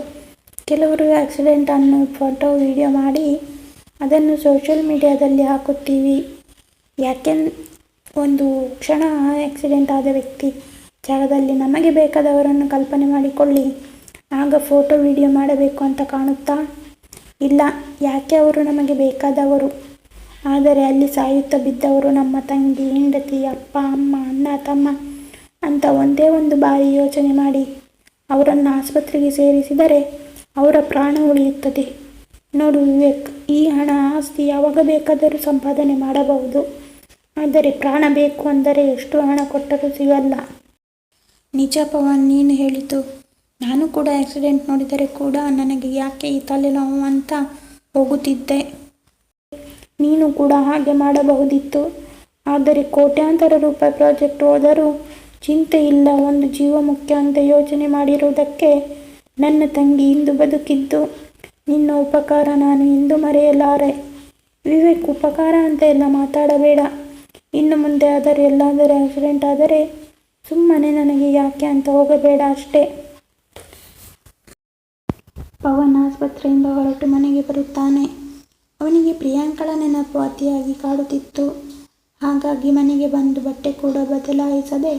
Speaker 1: ಕೆಲವರು ಆಕ್ಸಿಡೆಂಟನ್ನು ಫೋಟೋ ವಿಡಿಯೋ ಮಾಡಿ ಅದನ್ನು ಸೋಷಿಯಲ್ ಮೀಡಿಯಾದಲ್ಲಿ ಹಾಕುತ್ತೀವಿ. ಯಾಕೆ ಒಂದು ಕ್ಷಣ ಆಕ್ಸಿಡೆಂಟ್ ಆದ ವ್ಯಕ್ತಿ ಜಾಗದಲ್ಲಿ ನಮಗೆ ಬೇಕಾದವರನ್ನು ಕಲ್ಪನೆ ಮಾಡಿಕೊಳ್ಳಿ. ಆಗ ಫೋಟೋ ವಿಡಿಯೋ ಮಾಡಬೇಕು ಅಂತ ಕಾಣುತ್ತಾ ಇಲ್ಲ, ಯಾಕೆ ಅವರು ನಮಗೆ ಬೇಕಾದವರು? ಆದರೆ ಅಲ್ಲಿ ಸಾಯುತ್ತಾ ಬಿದ್ದವರು ನಮ್ಮ ತಂಗಿ, ಹೆಂಡತಿ, ಅಪ್ಪ, ಅಮ್ಮ, ಅಣ್ಣ, ತಮ್ಮ ಅಂತ ಒಂದೇ ಒಂದು ಬಾರಿ ಯೋಚನೆ ಮಾಡಿ ಅವರನ್ನು ಆಸ್ಪತ್ರೆಗೆ ಸೇರಿಸಿದರೆ ಅವರ ಪ್ರಾಣ ಉಳಿಯುತ್ತದೆ. ನೋಡು ವಿವೇಕ್, ಈ ಹಣ ಆಸ್ತಿ ಯಾವಾಗ ಬೇಕಾದರೂ ಸಂಪಾದನೆ ಮಾಡಬಹುದು. ಆದರೆ ಪ್ರಾಣ ಬೇಕು ಅಂದರೆ ಎಷ್ಟು ಹಣ ಕೊಟ್ಟರೂ ಸಿಗಲ್ಲ. ನಿಜ ಪವನ್, ನೀನು ಹೇಳಿತು ನಾನು ಕೂಡ ಆಕ್ಸಿಡೆಂಟ್ ನೋಡಿದರೆ ಕೂಡ ನನಗೆ ಯಾಕೆ ಈ ತಲೆನೋವು ಅಂತ ಹೋಗುತ್ತಿದ್ದೆ. ನೀನು ಕೂಡ ಹಾಗೆ ಮಾಡಬಹುದಿತ್ತು. ಆದರೆ ಕೋಟ್ಯಾಂತರ ರೂಪಾಯಿ ಪ್ರಾಜೆಕ್ಟ್ ಹೋದರೂ ಚಿಂತೆ ಇಲ್ಲ. ಒಂದು ಜೀವ ಮುಖ್ಯ ಅಂತ ಯೋಚನೆ ಮಾಡಿರುವುದಕ್ಕೆ ನನ್ನ ತಂಗಿ ಇಂದು ಬದುಕಿದ್ದು. ನಿನ್ನ ಉಪಕಾರ ನಾನು ಇಂದು ಮರೆಯಲಾರೆ. ವಿವೇಕ್, ಉಪಕಾರ ಅಂತ ಎಲ್ಲ ಮಾತಾಡಬೇಡ. ಇನ್ನು ಮುಂದೆ ಆದರೆ, ಎಲ್ಲಾದರೂ ಆಕ್ಸಿಡೆಂಟ್ ಆದರೆ ಸುಮ್ಮನೆ ನನಗೆ ಯಾಕೆ ಅಂತ ಹೋಗಬೇಡ ಅಷ್ಟೇ ಪವನ್ ಆಸ್ಪತ್ರೆಯಿಂದ ಹೊರಟು ಮನೆಗೆ ಬರುತ್ತಾನೆ. ಅವನಿಗೆ ಪ್ರಿಯಾಂಕಳ ನೆನಪು ಅತಿಯಾಗಿ ಕಾಡುತ್ತಿತ್ತು. ಹಾಗಾಗಿ ಮನೆಗೆ ಬಂದು ಬಟ್ಟೆ ಕೂಡ ಬದಲಾಯಿಸದೆ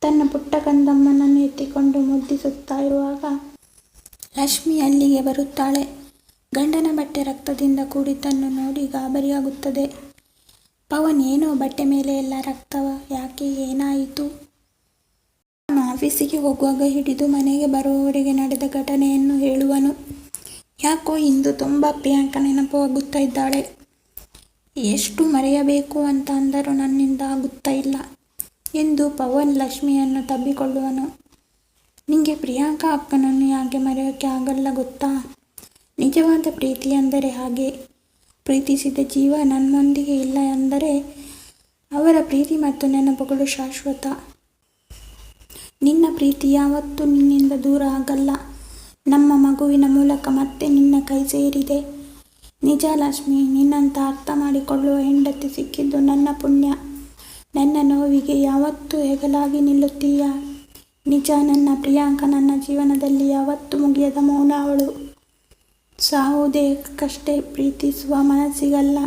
Speaker 1: ತನ್ನ ಪುಟ್ಟ ಕಂದಮ್ಮನನ್ನು ಎತ್ತಿಕೊಂಡು ಮುದ್ದಿಸುತ್ತಾ ಇರುವಾಗ ಲಕ್ಷ್ಮಿ ಅಲ್ಲಿಗೆ ಬರುತ್ತಾಳೆ. ಗಂಡನ ಬಟ್ಟೆ ರಕ್ತದಿಂದ ಕೂಡಿದ್ದನ್ನು ನೋಡಿ ಗಾಬರಿಯಾಗುತ್ತದೆ. ಪವನ್, ಏನೋ ಬಟ್ಟೆ ಮೇಲೆ ಎಲ್ಲ ರಕ್ತವ? ಯಾಕೆ? ಏನಾಯಿತು? ಆಫೀಸಿಗೆ ಹೋಗುವಾಗ ಹಿಡಿದು ಮನೆಗೆ ಬರುವವರೆಗೆ ನಡೆದ ಘಟನೆಯನ್ನು ಹೇಳುವನು. ಯಾಕೋ ಇಂದು ತುಂಬ ಪ್ರಿಯಾಂಕ ನೆನಪು ಆಗುತ್ತಾ ಇದ್ದಾಳೆ. ಎಷ್ಟು ಮರೆಯಬೇಕು ಅಂತ ಅಂದರೂ ನನ್ನಿಂದ ಆಗುತ್ತಾ ಇಲ್ಲ ಎಂದು ಪವನ್ ಲಕ್ಷ್ಮಿಯನ್ನು ತಬ್ಬಿಕೊಳ್ಳುವನು. ನಿಮಗೆ ಪ್ರಿಯಾಂಕಾ ಅಕ್ಕನನ್ನು ಯಾಕೆ ಮರೆಯೋಕ್ಕೆ ಆಗಲ್ಲ ಗೊತ್ತಾ? ನಿಜವಾದ ಪ್ರೀತಿ ಅಂದರೆ ಹಾಗೆ. ಪ್ರೀತಿಸಿದ ಜೀವ ನನ್ನೊಂದಿಗೆ ಇಲ್ಲ ಅಂದರೆ ಅವರ ಪ್ರೀತಿ ಮತ್ತು ನೆನಪುಗಳು ಶಾಶ್ವತ. ನಿನ್ನ ಪ್ರೀತಿ ಯಾವತ್ತೂ ನಿನ್ನಿಂದ ದೂರ ಆಗಲ್ಲ. ನಮ್ಮ ಮಗುವಿನ ಮೂಲಕ ಮತ್ತೆ ನಿನ್ನ ಕೈ ಸೇರಿದೆ. ನಿಜ ಲಕ್ಷ್ಮಿ, ನಿನ್ನಂತ ಅರ್ಥ ಮಾಡಿಕೊಳ್ಳುವ ಹೆಂಡತಿ ಸಿಕ್ಕಿದ್ದು ನನ್ನ ಪುಣ್ಯ. ನನ್ನ ನೋವಿಗೆ ಯಾವತ್ತೂ ಹೆಗಲಾಗಿ ನಿಲ್ಲುತ್ತೀಯ? ನಿಜ ನನ್ನ ಪ್ರಿಯಾಂಕ ನನ್ನ ಜೀವನದಲ್ಲಿ ಯಾವತ್ತೂ ಮುಗಿಯದ ಮೌನ ಅವಳು. ಸಾವುದೇ ಕಷ್ಟೇ, ಪ್ರೀತಿಸುವ ಮನಸ್ಸಿಗಲ್ಲ.